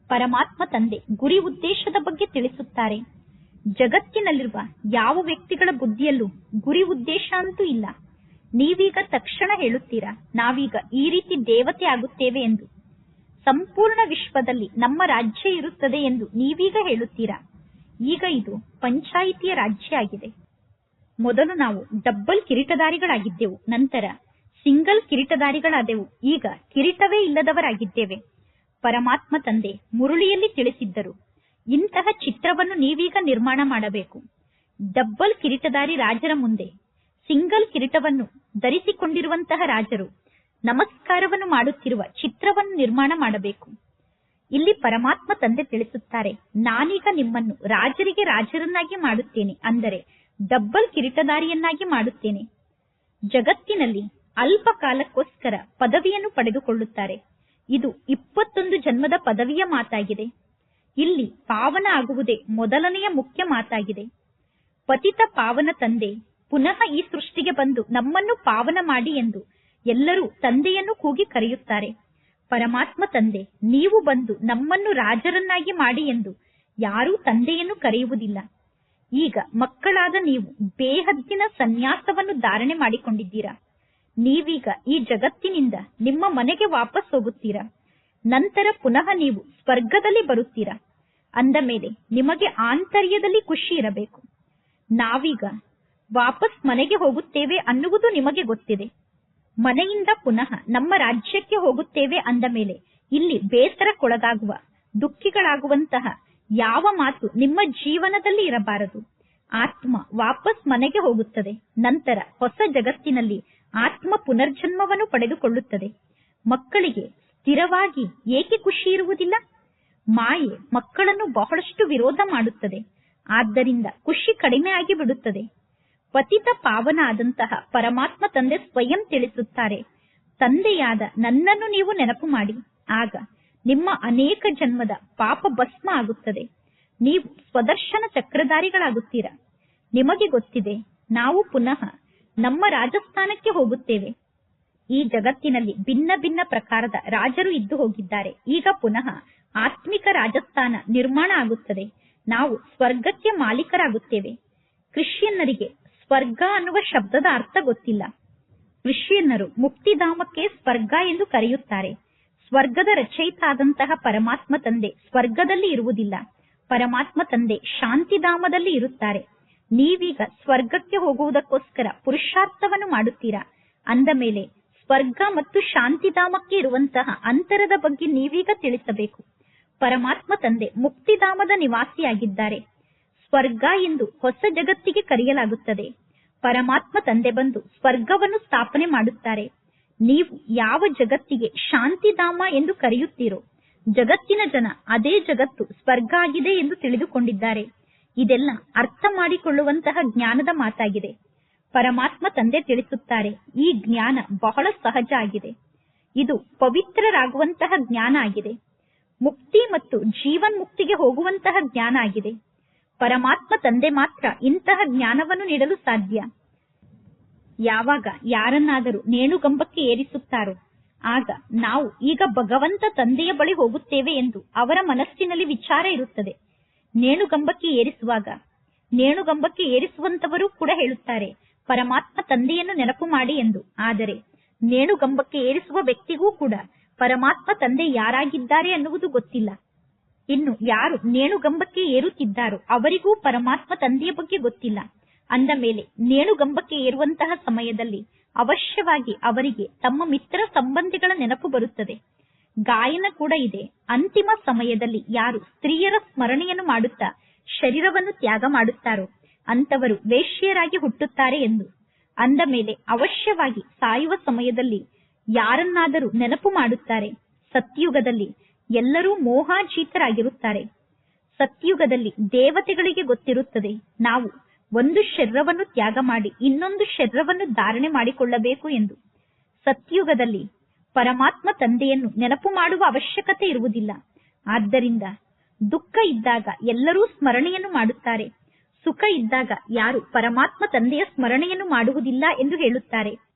ಪರಮಾತ್ಮ ತಂದೆ ಗುರಿ ಉದ್ದೇಶದ ಬಗ್ಗೆ ತಿಳಿಸುತ್ತಾರೆ. ಜಗತ್ತಿನಲ್ಲಿರುವ ಯಾವ ವ್ಯಕ್ತಿಗಳ ಬುದ್ಧಿಯಲ್ಲೂ ಗುರಿ ಉದ್ದೇಶ ಅಂತೂ ಇಲ್ಲ. ನೀವೀಗ ತಕ್ಷಣ ಹೇಳುತ್ತೀರಾ, ನಾವೀಗ ಈ ರೀತಿ ದೇವತೆ ಆಗುತ್ತೇವೆ ಎಂದು? ಸಂಪೂರ್ಣ ವಿಶ್ವದಲ್ಲಿ ನಮ್ಮ ರಾಜ್ಯ ಇರುತ್ತದೆ ಎಂದು ನೀವೀಗ ಹೇಳುತ್ತೀರಾ? ಈಗ ಇದು ಪಂಚಾಯಿತಿಯ ರಾಜ್ಯ ಆಗಿದೆ. ಮೊದಲು ನಾವು ಡಬ್ಬಲ್ ಕಿರೀಟದಾರಿಗಳಾಗಿದ್ದೆವು ನಂತರ ಸಿಂಗಲ್ ಕಿರೀಟದಾರಿಗಳಾದೆವು ಈಗ ಕಿರೀಟವೇ ಇಲ್ಲದವರಾಗಿದ್ದೇವೆ. ಪರಮಾತ್ಮ ತಂದೆ ಮುರುಳಿಯಲ್ಲಿ ತಿಳಿಸಿದ್ದರು ಇಂತಹ ಚಿತ್ರವನ್ನು ನೀವೀಗ ನಿರ್ಮಾಣ ಮಾಡಬೇಕು. ಡಬ್ಬಲ್ ಕಿರೀಟದಾರಿ ರಾಜರ ಮುಂದೆ, ಸಿಂಗಲ್ ಕಿರೀಟವನ್ನು ಧರಿಸಿಕೊಂಡಿರುವಂತಹ ರಾಜರು ನಮಸ್ಕಾರವನ್ನು ಮಾಡುತ್ತಿರುವ ಚಿತ್ರವನ್ನು ನಿರ್ಮಾಣ ಮಾಡಬೇಕು. ಇಲ್ಲಿ ಪರಮಾತ್ಮ ತಂದೆ ತಿಳಿಸುತ್ತಾರೆ, ನಾನೀಗ ನಿಮ್ಮನ್ನು ರಾಜರಿಗೆ ರಾಜರನ್ನಾಗಿ ಮಾಡುತ್ತೇನೆ ಅಂದರೆ ಡಬ್ಬಲ್ ಕಿರೀಟದಾರಿಯನ್ನಾಗಿ ಮಾಡುತ್ತೇನೆ. ಜಗತ್ತಿನಲ್ಲಿ ಅಲ್ಪ ಕಾಲಕ್ಕೋಸ್ಕರ ಪದವಿಯನ್ನು ಪಡೆದುಕೊಳ್ಳುತ್ತಾರೆ. ಇದು ಇಪ್ಪತ್ತೊಂದು ಜನ್ಮದ ಪದವಿಯ ಮಾತಾಗಿದೆ. ಇಲ್ಲಿ ಪಾವನ ಆಗುವುದೇ ಮೊದಲನೆಯ ಮುಖ್ಯ ಮಾತಾಗಿದೆ. ಪತಿತ ಪಾವನ ತಂದೆ, ಪುನಃ ಈ ಸೃಷ್ಟಿಗೆ ಬಂದು ನಮ್ಮನ್ನು ಪಾವನ ಮಾಡಿ ಎಂದು ಎಲ್ಲರೂ ತಂದೆಯನ್ನು ಕೂಗಿ ಕರೆಯುತ್ತಾರೆ. ಪರಮಾತ್ಮ ತಂದೆ, ನೀವು ಬಂದು ನಮ್ಮನ್ನು ರಾಜರನ್ನಾಗಿ ಮಾಡಿ ಎಂದು ಯಾರೂ ತಂದೆಯನ್ನು ಕರೆಯುವುದಿಲ್ಲ. ಈಗ ಮಕ್ಕಳಾದ ನೀವು ಬೇಹದ್ದಿನ ಸನ್ಯಾಸವನ್ನು ಧಾರಣೆ ಮಾಡಿಕೊಂಡಿದ್ದೀರಾ? ನೀವೀಗ ಈ ಜಗತ್ತಿನಿಂದ ನಿಮ್ಮ ಮನೆಗೆ ವಾಪಸ್ ಹೋಗುತ್ತೀರಾ? ನಂತರ ಪುನಃ ನೀವು ಸ್ವರ್ಗದಲ್ಲಿ ಬರುತ್ತೀರಾ? ಅಂದ ಮೇಲೆ ನಿಮಗೆ ಆಂತರ್ಯದಲ್ಲಿ ಖುಷಿ ಇರಬೇಕು. ನಾವೀಗ ವಾಪಸ್ ಮನೆಗೆ ಹೋಗುತ್ತೇವೆ ಅನ್ನುವುದು ನಿಮಗೆ ಗೊತ್ತಿದೆ. ಮನೆಯಿಂದ ಪುನಃ ನಮ್ಮ ರಾಜ್ಯಕ್ಕೆ ಹೋಗುತ್ತೇವೆ ಅಂದ ಮೇಲೆ ಇಲ್ಲಿ ಬೇಸರಕ್ಕೊಳಗಾಗುವ, ದುಃಖಿಗಳಾಗುವಂತಹ ಯಾವ ಮಾತು ನಿಮ್ಮ ಜೀವನದಲ್ಲಿ ಇರಬಾರದು. ಆತ್ಮ ವಾಪಸ್ ಮನೆಗೆ ಹೋಗುತ್ತದೆ, ನಂತರ ಹೊಸ ಜಗತ್ತಿನಲ್ಲಿ ಆತ್ಮ ಪುನರ್ಜನ್ಮವನ್ನು ಪಡೆದುಕೊಳ್ಳುತ್ತದೆ. ಮಕ್ಕಳಿಗೆ ಸ್ಥಿರವಾಗಿ ಏಕೆ ಖುಷಿ ಇರುವುದಿಲ್ಲ? ಮಾಯೆ ಮಕ್ಕಳನ್ನು ಬಹಳಷ್ಟು ವಿರೋಧ ಮಾಡುತ್ತದೆ. ಆದ್ದರಿಂದ ಖುಷಿ ಕಡಿಮೆ ಆಗಿ ಬಿಡುತ್ತದೆ. ಪತಿತ ಪಾವನ ಆದಂತಹ ಪರಮಾತ್ಮ ತಂದೆ ಸ್ವಯಂ ತಿಳಿಸುತ್ತಾರೆ. ತಂದೆಯಾದ ನನ್ನನ್ನು ನೀವು ನೆನಪು ಮಾಡಿ. ಆಗ ನಿಮ್ಮ ಅನೇಕ ಜನ್ಮದ ಪಾಪ ಭಸ್ಮ ಆಗುತ್ತದೆ. ನೀವು ಸ್ವದರ್ಶನ ಚಕ್ರಧಾರಿಗಳಾಗುತ್ತೀರಾ? ನಿಮಗೆ ಗೊತ್ತಿದೆ, ನಾವು ಪುನಃ ನಮ್ಮ ರಾಜಸ್ಥಾನಕ್ಕೆ ಹೋಗುತ್ತೇವೆ. ಈ ಜಗತ್ತಿನಲ್ಲಿ ಭಿನ್ನ ಭಿನ್ನ ಪ್ರಕಾರದ ರಾಜರು ಇದ್ದು ಹೋಗಿದ್ದಾರೆ. ಈಗ ಪುನಃ ಆತ್ಮಿಕ ರಾಜಸ್ಥಾನ ನಿರ್ಮಾಣ ಆಗುತ್ತದೆ. ನಾವು ಸ್ವರ್ಗಕ್ಕೆ ಮಾಲೀಕರಾಗುತ್ತೇವೆ. ಕ್ರಿಶ್ಚಿಯನ್ನರಿಗೆ ಸ್ವರ್ಗ ಅನ್ನುವ ಶಬ್ದದ ಅರ್ಥ ಗೊತ್ತಿಲ್ಲ. ಕ್ರಿಶ್ಚಿಯನ್ನರು ಮುಕ್ತಿಧಾಮಕ್ಕೆ ಸ್ವರ್ಗ ಎಂದು ಕರೆಯುತ್ತಾರೆ. ಸ್ವರ್ಗದ ರಚಯಿತ ಆದಂತಹ ಪರಮಾತ್ಮ ತಂದೆ ಸ್ವರ್ಗದಲ್ಲಿ ಇರುವುದಿಲ್ಲ. ಪರಮಾತ್ಮ ತಂದೆ ಶಾಂತಿಧಾಮದಲ್ಲಿ ಇರುತ್ತಾರೆ. ನೀವೀಗ ಸ್ವರ್ಗಕ್ಕೆ ಹೋಗುವುದಕ್ಕೋಸ್ಕರ ಪುರುಷಾರ್ಥವನ್ನು ಮಾಡುತ್ತೀರಾ? ಅಂದ ಮೇಲೆ, ಸ್ವರ್ಗ ಮತ್ತು ಶಾಂತಿಧಾಮಕ್ಕೆ ಇರುವಂತಹ ಅಂತರದ ಬಗ್ಗೆ ನೀವೀಗ ತಿಳಿಸಬೇಕು. ಪರಮಾತ್ಮ ತಂದೆ ಮುಕ್ತಿಧಾಮದ ನಿವಾಸಿಯಾಗಿದ್ದಾರೆ. ಸ್ವರ್ಗ ಎಂದು ಹೊಸ ಜಗತ್ತಿಗೆ ಕರೆಯಲಾಗುತ್ತದೆ. ಪರಮಾತ್ಮ ತಂದೆ ಬಂದು ಸ್ವರ್ಗವನ್ನು ಸ್ಥಾಪನೆ ಮಾಡುತ್ತಾರೆ. ನೀವು ಯಾವ ಜಗತ್ತಿಗೆ ಶಾಂತಿಧಾಮ ಎಂದು ಕರೆಯುತ್ತೀರೋ, ಜಗತ್ತಿನ ಜನ ಅದೇ ಜಗತ್ತು ಸ್ವರ್ಗ ಆಗಿದೆ ಎಂದು ತಿಳಿದುಕೊಂಡಿದ್ದಾರೆ. ಇದೆಲ್ಲ ಅರ್ಥ ಮಾಡಿಕೊಳ್ಳುವಂತಹ ಜ್ಞಾನದ ಮಾತಾಗಿದೆ. ಪರಮಾತ್ಮ ತಂದೆ ತಿಳಿಸುತ್ತಾರೆ, ಈ ಜ್ಞಾನ ಬಹಳ ಸಹಜ ಆಗಿದೆ. ಇದು ಪವಿತ್ರರಾಗುವಂತಹ ಜ್ಞಾನ ಆಗಿದೆ. ಮುಕ್ತಿ ಮತ್ತು ಜೀವನ್ ಮುಕ್ತಿಗೆ ಹೋಗುವಂತಹ ಜ್ಞಾನ ಆಗಿದೆ. ಪರಮಾತ್ಮ ತಂದೆ ಮಾತ್ರ ಇಂತಹ ಜ್ಞಾನವನ್ನು ನೀಡಲು ಸಾಧ್ಯ. ಯಾವಾಗ ಯಾರನ್ನಾದರೂ ನೇಣುಗಂಬಕ್ಕೆ ಏರಿಸುತ್ತಾರೋ, ಆಗ ನಾವು ಈಗ ಭಗವಂತ ತಂದೆಯ ಬಳಿ ಹೋಗುತ್ತೇವೆ ಎಂದು ಅವರ ಮನಸ್ಸಿನಲ್ಲಿ ವಿಚಾರ ಇರುತ್ತದೆ. ನೇಣುಗಂಬಕ್ಕೆ ಏರಿಸುವಾಗ, ನೇಣುಗಂಬಕ್ಕೆ ಏರಿಸುವಂತವರು ಕೂಡ ಹೇಳುತ್ತಾರೆ, ಪರಮಾತ್ಮ ತಂದೆಯನ್ನು ನೆನಪು ಮಾಡಿ ಎಂದು. ಆದರೆ, ನೇಣುಗಂಬಕ್ಕೆ ಏರಿಸುವ ವ್ಯಕ್ತಿಗೂ ಕೂಡ ಪರಮಾತ್ಮ ತಂದೆ ಯಾರಾಗಿದ್ದಾರೆ ಅನ್ನುವುದು ಗೊತ್ತಿಲ್ಲ. ಇನ್ನು ಯಾರು ನೇಣುಗಂಬಕ್ಕೆ ಏರುತ್ತಿದ್ದಾರೋ ಅವರಿಗೂ ಪರಮಾತ್ಮ ತಂದೆಯ ಬಗ್ಗೆ ಗೊತ್ತಿಲ್ಲ. ಅಂದ ಮೇಲೆ ನೇಣುಗಂಬಕ್ಕೆ ಏರುವಂತಹ ಸಮಯದಲ್ಲಿ ಅವಶ್ಯವಾಗಿ ಅವರಿಗೆ ತಮ್ಮ ಮಿತ್ರ ಸಂಬಂಧಿಗಳ ನೆನಪು ಬರುತ್ತದೆ. ಗಾಯನ ಕೂಡ ಇದೆ. ಅಂತಿಮ ಸಮಯದಲ್ಲಿ ಯಾರು ಸ್ತ್ರೀಯರ ಸ್ಮರಣೆಯನ್ನು ಮಾಡುತ್ತಾ ಶರೀರವನ್ನು ತ್ಯಾಗ ಮಾಡುತ್ತಾರೋ ಅಂತವರು ವೇಶ್ಯರಾಗಿ ಹುಟ್ಟುತ್ತಾರೆ ಎಂದು. ಅಂದ ಮೇಲೆ ಅವಶ್ಯವಾಗಿ ಸಾಯುವ ಸಮಯದಲ್ಲಿ ಯಾರನ್ನಾದರೂ ನೆನಪು ಮಾಡುತ್ತಾರೆ. ಸತ್ಯುಗದಲ್ಲಿ ಎಲ್ಲರೂ ಮೋಹಾಜೀತರಾಗಿರುತ್ತಾರೆ. ಸತ್ಯುಗದಲ್ಲಿ ದೇವತೆಗಳಿಗೆ ಗೊತ್ತಿರುತ್ತದೆ. ನಾವು ಒಂದು ಶರೀರವನ್ನು ತ್ಯಾಗ ಮಾಡಿ ಇನ್ನೊಂದು ಶರೀರವನ್ನು ಧಾರಣೆ ಮಾಡಿಕೊಳ್ಳಬೇಕು ಎಂದು. ಸತ್ಯುಗದಲ್ಲಿ ಪರಮಾತ್ಮ ತಂದೆಯನ್ನು ನೆನಪು ಮಾಡುವ ಅವಶ್ಯಕತೆ ಇರುವುದಿಲ್ಲ. ಆದ್ದರಿಂದ ದುಃಖ ಇದ್ದಾಗ ಎಲ್ಲರೂ ಸ್ಮರಣೆಯನ್ನು ಮಾಡುತ್ತಾರೆ. ಸುಖ ಇದ್ದಾಗ ಯಾರು ಪರಮಾತ್ಮ ತಂದೆಯ ಸ್ಮರಣೆಯನ್ನು ಮಾಡುವುದಿಲ್ಲ ಎಂದು ಹೇಳುತ್ತಾರೆ.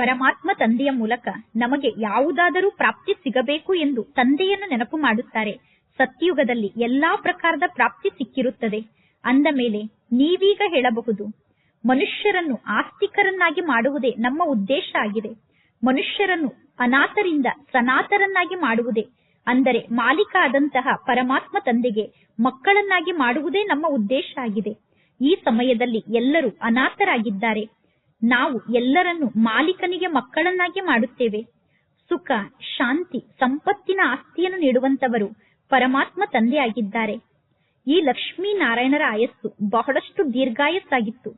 ಪರಮಾತ್ಮ ತಂದೆಯ ಮೂಲಕ ನಮಗೆ ಯಾವುದಾದರೂ ಪ್ರಾಪ್ತಿ ಸಿಗಬೇಕು ಎಂದು ತಂದೆಯನ್ನು ನೆನಪು ಮಾಡುತ್ತಾರೆ. ಸತ್ಯುಗದಲ್ಲಿ ಎಲ್ಲಾ ಪ್ರಕಾರದ ಪ್ರಾಪ್ತಿ ಸಿಕ್ಕಿರುತ್ತದೆ. ಅಂದ ಮೇಲೆ ನೀವೀಗ ಹೇಳಬಹುದು, ಮನುಷ್ಯರನ್ನು ಆಸ್ತಿಕರನ್ನಾಗಿ ಮಾಡುವುದೇ ನಮ್ಮ ಉದ್ದೇಶ ಆಗಿದೆ. ಮನುಷ್ಯರನ್ನು ಅನಾಥರಿಂದ ಸನಾತರನ್ನಾಗಿ ಮಾಡುವುದೇ, ಅಂದರೆ ಮಾಲೀಕ ಆದಂತಹ ಪರಮಾತ್ಮ ತಂದೆಗೆ ಮಕ್ಕಳನ್ನಾಗಿ ಮಾಡುವುದೇ ನಮ್ಮ ಉದ್ದೇಶ ಆಗಿದೆ. ಈ ಸಮಯದಲ್ಲಿ ಎಲ್ಲರೂ ಅನಾಥರಾಗಿದ್ದಾರೆ. ನಾವು ಎಲ್ಲರನ್ನು ಮಾಲೀಕನಿಗೆ ಮಕ್ಕಳನ್ನಾಗಿ ಮಾಡುತ್ತೇವೆ. ಸುಖ, ಶಾಂತಿ, ಸಂಪತ್ತಿನ ಆಸ್ತಿಯನ್ನು ನೀಡುವಂತವರು ಪರಮಾತ್ಮ ತಂದೆಯಾಗಿದ್ದಾರೆ. ಈ ಲಕ್ಷ್ಮೀನಾರಾಯಣರ ಆಯಸ್ಸು ಬಹಳಷ್ಟು ದೀರ್ಘಾಯಸ್ಸಾಗಿತ್ತು.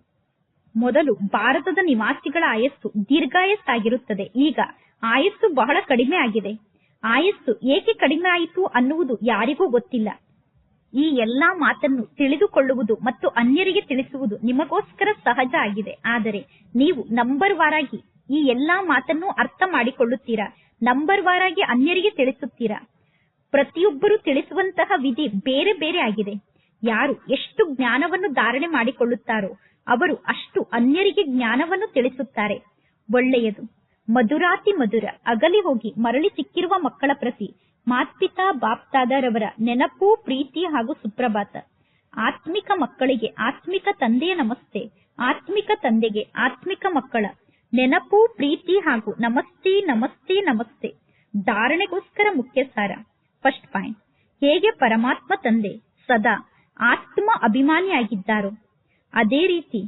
ಮೊದಲು ಭಾರತದ ನಿವಾಸಿಗಳ ಆಯಸ್ಸು ದೀರ್ಘಾಯಸ್ಸಾಗಿರುತ್ತದೆ. ಈಗ ಆಯಸ್ಸು ಬಹಳ ಕಡಿಮೆ ಆಗಿದೆ. ಆಯಸ್ಸು ಏಕೆ ಕಡಿಮೆ ಆಯಿತು ಅನ್ನುವುದು ಯಾರಿಗೂ ಗೊತ್ತಿಲ್ಲ. ಈ ಎಲ್ಲಾ ಮಾತನ್ನು ತಿಳಿದುಕೊಳ್ಳುವುದು ಮತ್ತು ಅನ್ಯರಿಗೆ ತಿಳಿಸುವುದು ನಿಮಗೋಸ್ಕರ ಸಹಜ ಆಗಿದೆ. ಆದರೆ ನೀವು ನಂಬರ್ ವಾರಾಗಿ ಈ ಎಲ್ಲಾ ಮಾತನ್ನು ಅರ್ಥ ಮಾಡಿಕೊಳ್ಳುತ್ತೀರಾ? ನಂಬರ್ ವಾರಾಗಿ ಅನ್ಯರಿಗೆ ತಿಳಿಸುತ್ತೀರಾ? ಪ್ರತಿಯೊಬ್ಬರು ತಿಳಿಸುವಂತಹ ವಿಧಿ ಬೇರೆ ಬೇರೆ ಆಗಿದೆ. ಯಾರು ಎಷ್ಟು ಜ್ಞಾನವನ್ನು ಧಾರಣೆ ಮಾಡಿಕೊಳ್ಳುತ್ತಾರೋ ಅವರು ಅಷ್ಟು ಅನ್ಯರಿಗೆ ಜ್ಞಾನವನ್ನು ತಿಳಿಸುತ್ತಾರೆ. ಒಳ್ಳೆಯದು. ಮಧುರಾತಿ ಮಧುರ. ಅಗಲಿ ಹೋಗಿ ಮರಳಿ ಸಿಕ್ಕಿರುವ ಮಕ್ಕಳ ಪ್ರತಿ ಮಾತ್ಪಿತಾ ಬಾಪ್ತಾದರವರ ನೆನಪು, ಪ್ರೀತಿ ಹಾಗೂ ಸುಪ್ರಭಾತ. ಆತ್ಮಿಕ ಮಕ್ಕಳಿಗೆ ಆತ್ಮಿಕ ತಂದೆಯ ನಮಸ್ತೆ. ಆತ್ಮಿಕ ತಂದೆಗೆ ಆತ್ಮಿಕ ಮಕ್ಕಳ. ನೆನಪು, ಪ್ರೀತಿ ಹಾಗೂ ನಮಸ್ತೆ ನಮಸ್ತೆ ನಮಸ್ತೆ. ಧಾರಣೆಗೋಸ್ಕರ ಮುಖ್ಯ ಸಾರ. ಫಸ್ಟ್ ಪಾಯಿಂಟ್ ಹೇಗೆ ಪರಮಾತ್ಮ ತಂದೆ? ಸದಾ ಆತ್ಮ ಅಭಿಮಾನಿಯಾಗಿದ್ದಾರೋ? ಅದೇ ರೀತಿ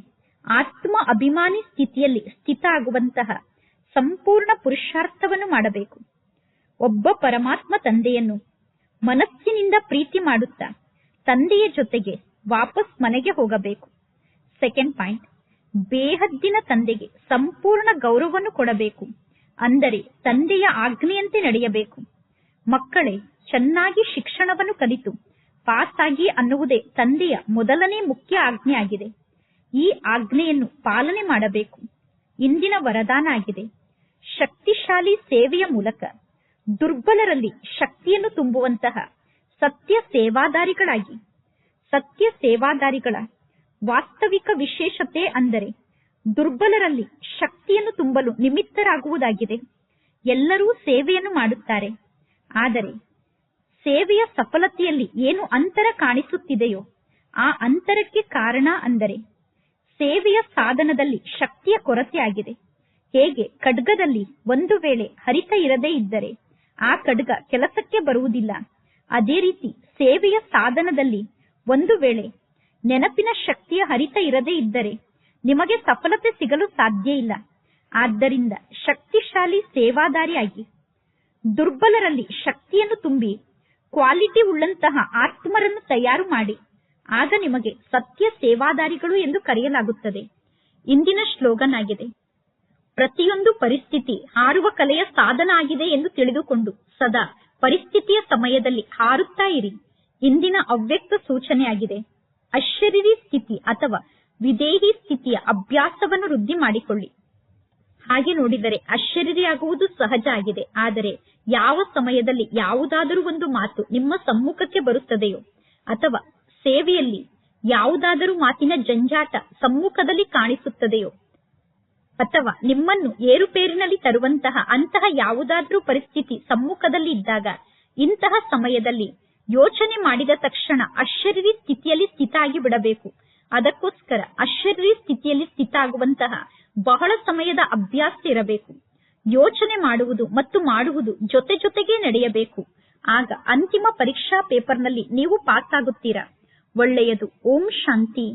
ಆತ್ಮ ಅಭಿಮಾನಿ ಸ್ಥಿತಿಯಲ್ಲಿ ಸ್ಥಿತ ಆಗುವಂತಹ ಸಂಪೂರ್ಣ ಪುರುಷಾರ್ಥವನ್ನು ಮಾಡಬೇಕು. ಒಬ್ಬ ಪರಮಾತ್ಮ ತಂದೆಯನ್ನು ಮನಸ್ಸಿನಿಂದ ಪ್ರೀತಿ ಮಾಡುತ್ತಾ ತಂದೆಯ ಜೊತೆಗೆ ವಾಪಸ್ ಮನೆಗೆ ಹೋಗಬೇಕು. ಸೆಕೆಂಡ್ ಪಾಯಿಂಟ್ ಬೇಹದ್ದಿನ ತಂದೆಗೆ ಸಂಪೂರ್ಣ ಗೌರವವನ್ನು ಕೊಡಬೇಕು. ಅಂದರೆ ತಂದೆಯ ಆಜ್ಞೆಯಂತೆ ನಡೆಯಬೇಕು. ಮಕ್ಕಳೇ, ಚೆನ್ನಾಗಿ ಶಿಕ್ಷಣವನ್ನು ಕಲಿತು ಪಾಸ್ ಆಗಿ ಅನ್ನುವುದೇ ತಂದೆಯ ಮೊದಲನೇ ಮುಖ್ಯ ಆಜ್ಞೆ ಆಗಿದೆ ಈ ಆಜ್ಞೆಯನ್ನು ಪಾಲನೆ ಮಾಡಬೇಕು. ಇಂದಿನ ವರದಾನ ಆಗಿದೆ. ಶಕ್ತಿಶಾಲಿ ಸೇವೆಯ ಮೂಲಕ ದುರ್ಬಲರಲ್ಲಿ ಶಕ್ತಿಯನ್ನು ತುಂಬುವಂತಹ ಸತ್ಯ ಸೇವಾದಾರಿಗಳಾಗಿ. ಸತ್ಯ ಸೇವಾದಾರಿಗಳ ವಾಸ್ತವಿಕ ವಿಶೇಷತೆ ಅಂದರೆ ದುರ್ಬಲರಲ್ಲಿ ಶಕ್ತಿಯನ್ನು ತುಂಬಲು ನಿಮಿತ್ತರಾಗುವುದಾಗಿದೆ. ಎಲ್ಲರೂ ಸೇವೆಯನ್ನು ಮಾಡುತ್ತಾರೆ. ಆದರೆ ಸೇವೆಯ ಸಫಲತೆಯಲ್ಲಿ ಏನು ಅಂತರ ಕಾಣಿಸುತ್ತಿದೆಯೋ ಆ ಅಂತರಕ್ಕೆ ಕಾರಣ ಅಂದರೆ ಸೇವೆಯ ಸಾಧನದಲ್ಲಿ ಶಕ್ತಿಯ ಕೊರತೆ ಆಗಿದೆ ಹೇಗೆ ಖಡ್ಗದಲ್ಲಿ ಒಂದು ವೇಳೆ ಹರಿತ ಇರದೇ ಇದ್ದರೆ ಆ ಖಡ್ಗ ಕೆಲಸಕ್ಕೆ ಬರುವುದಿಲ್ಲ. ಅದೇ ರೀತಿ ಸೇವೆಯ ಸಾಧನದಲ್ಲಿ ಒಂದು ವೇಳೆ ನೆನಪಿನ ಶಕ್ತಿಯ ಹರಿತ ಇರದೇ ಇದ್ದರೆ ನಿಮಗೆ ಸಫಲತೆ ಸಿಗಲು ಸಾಧ್ಯ ಇಲ್ಲ. ಆದ್ದರಿಂದ ಶಕ್ತಿಶಾಲಿ ಸೇವಾದಾರಿಯಾಗಿ ದುರ್ಬಲರಲ್ಲಿ ಶಕ್ತಿಯನ್ನು ತುಂಬಿ ಕ್ವಾಲಿಟಿ ಉಳ್ಳಂತಹ ಆತ್ಮರನ್ನು ತಯಾರು ಮಾಡಿ ಆಗ ನಿಮಗೆ ಸತ್ಯ ಸೇವಾದಾರಿಗಳು ಎಂದು ಕರೆಯಲಾಗುತ್ತದೆ. ಇಂದಿನ ಸ್ಲೋಗನ್ ಪ್ರತಿಯೊಂದು ಪರಿಸ್ಥಿತಿ ಹಾರುವ ಕಲೆಯ ಸಾಧನ ಆಗಿದೆ ಎಂದು ತಿಳಿದುಕೊಂಡು ಸದಾ ಪರಿಸ್ಥಿತಿಯ ಸಮಯದಲ್ಲಿ ಹಾರುತ್ತಾ ಇರಿ. ಇಂದಿನ ಅವ್ಯಕ್ತ ಸೂಚನೆಯಾಗಿದೆ. ಅಶರೀರಿ ಸ್ಥಿತಿ ಅಥವಾ ವಿದೇಹಿ ಸ್ಥಿತಿಯ ಅಭ್ಯಾಸವನ್ನು ವೃದ್ಧಿ ಮಾಡಿಕೊಳ್ಳಿ. ಹಾಗೆ ನೋಡಿದರೆ ಅಶರೀರಿಯಾಗುವುದು ಸಹಜ ಆಗಿದೆ. ಆದರೆ ಯಾವ ಸಮಯದಲ್ಲಿ ಯಾವುದಾದರೂ ಒಂದು ಮಾತು ನಿಮ್ಮ ಸಮ್ಮುಖಕ್ಕೆ ಬರುತ್ತದೆಯೋ ಅಥವಾ ಸೇವೆಯಲ್ಲಿ ಯಾವುದಾದರೂ ಮಾತಿನ ಜಂಜಾಟ ಸಮ್ಮುಖದಲ್ಲಿ ಕಾಣಿಸುತ್ತದೆಯೋ ಅಥವಾ ನಿಮ್ಮನ್ನು ಏರುಪೇರಿನಲ್ಲಿ ತರುವಂತಹ ಅಂತಹ ಯಾವುದಾದ್ರೂ ಪರಿಸ್ಥಿತಿ ಸಮ್ಮುಖದಲ್ಲಿ ಇದ್ದಾಗ ಇಂತಹ ಸಮಯದಲ್ಲಿ ಯೋಚನೆ ಮಾಡಿದ ತಕ್ಷಣ ಅಶರೀರಿ ಸ್ಥಿತಿಯಲ್ಲಿ ಸ್ಥಿತ ಆಗಿ ಬಿಡಬೇಕು. ಅದಕ್ಕೋಸ್ಕರ ಅಶರೀರಿ ಸ್ಥಿತಿಯಲ್ಲಿ ಸ್ಥಿತ ಆಗುವಂತಹ ಬಹಳ ಸಮಯದ ಅಭ್ಯಾಸ ಇರಬೇಕು. ಯೋಚನೆ ಮಾಡುವುದು ಮತ್ತು ಮಾಡುವುದು ಜೊತೆ ಜೊತೆಗೆ ನಡೆಯಬೇಕು. ಆಗ ಅಂತಿಮ ಪರೀಕ್ಷಾ ಪೇಪರ್ನಲ್ಲಿ ನೀವು ಪಾಸ್ ಆಗುತ್ತೀರಾ ಒಳ್ಳೆಯದು. ಓಂ ಶಾಂತಿ.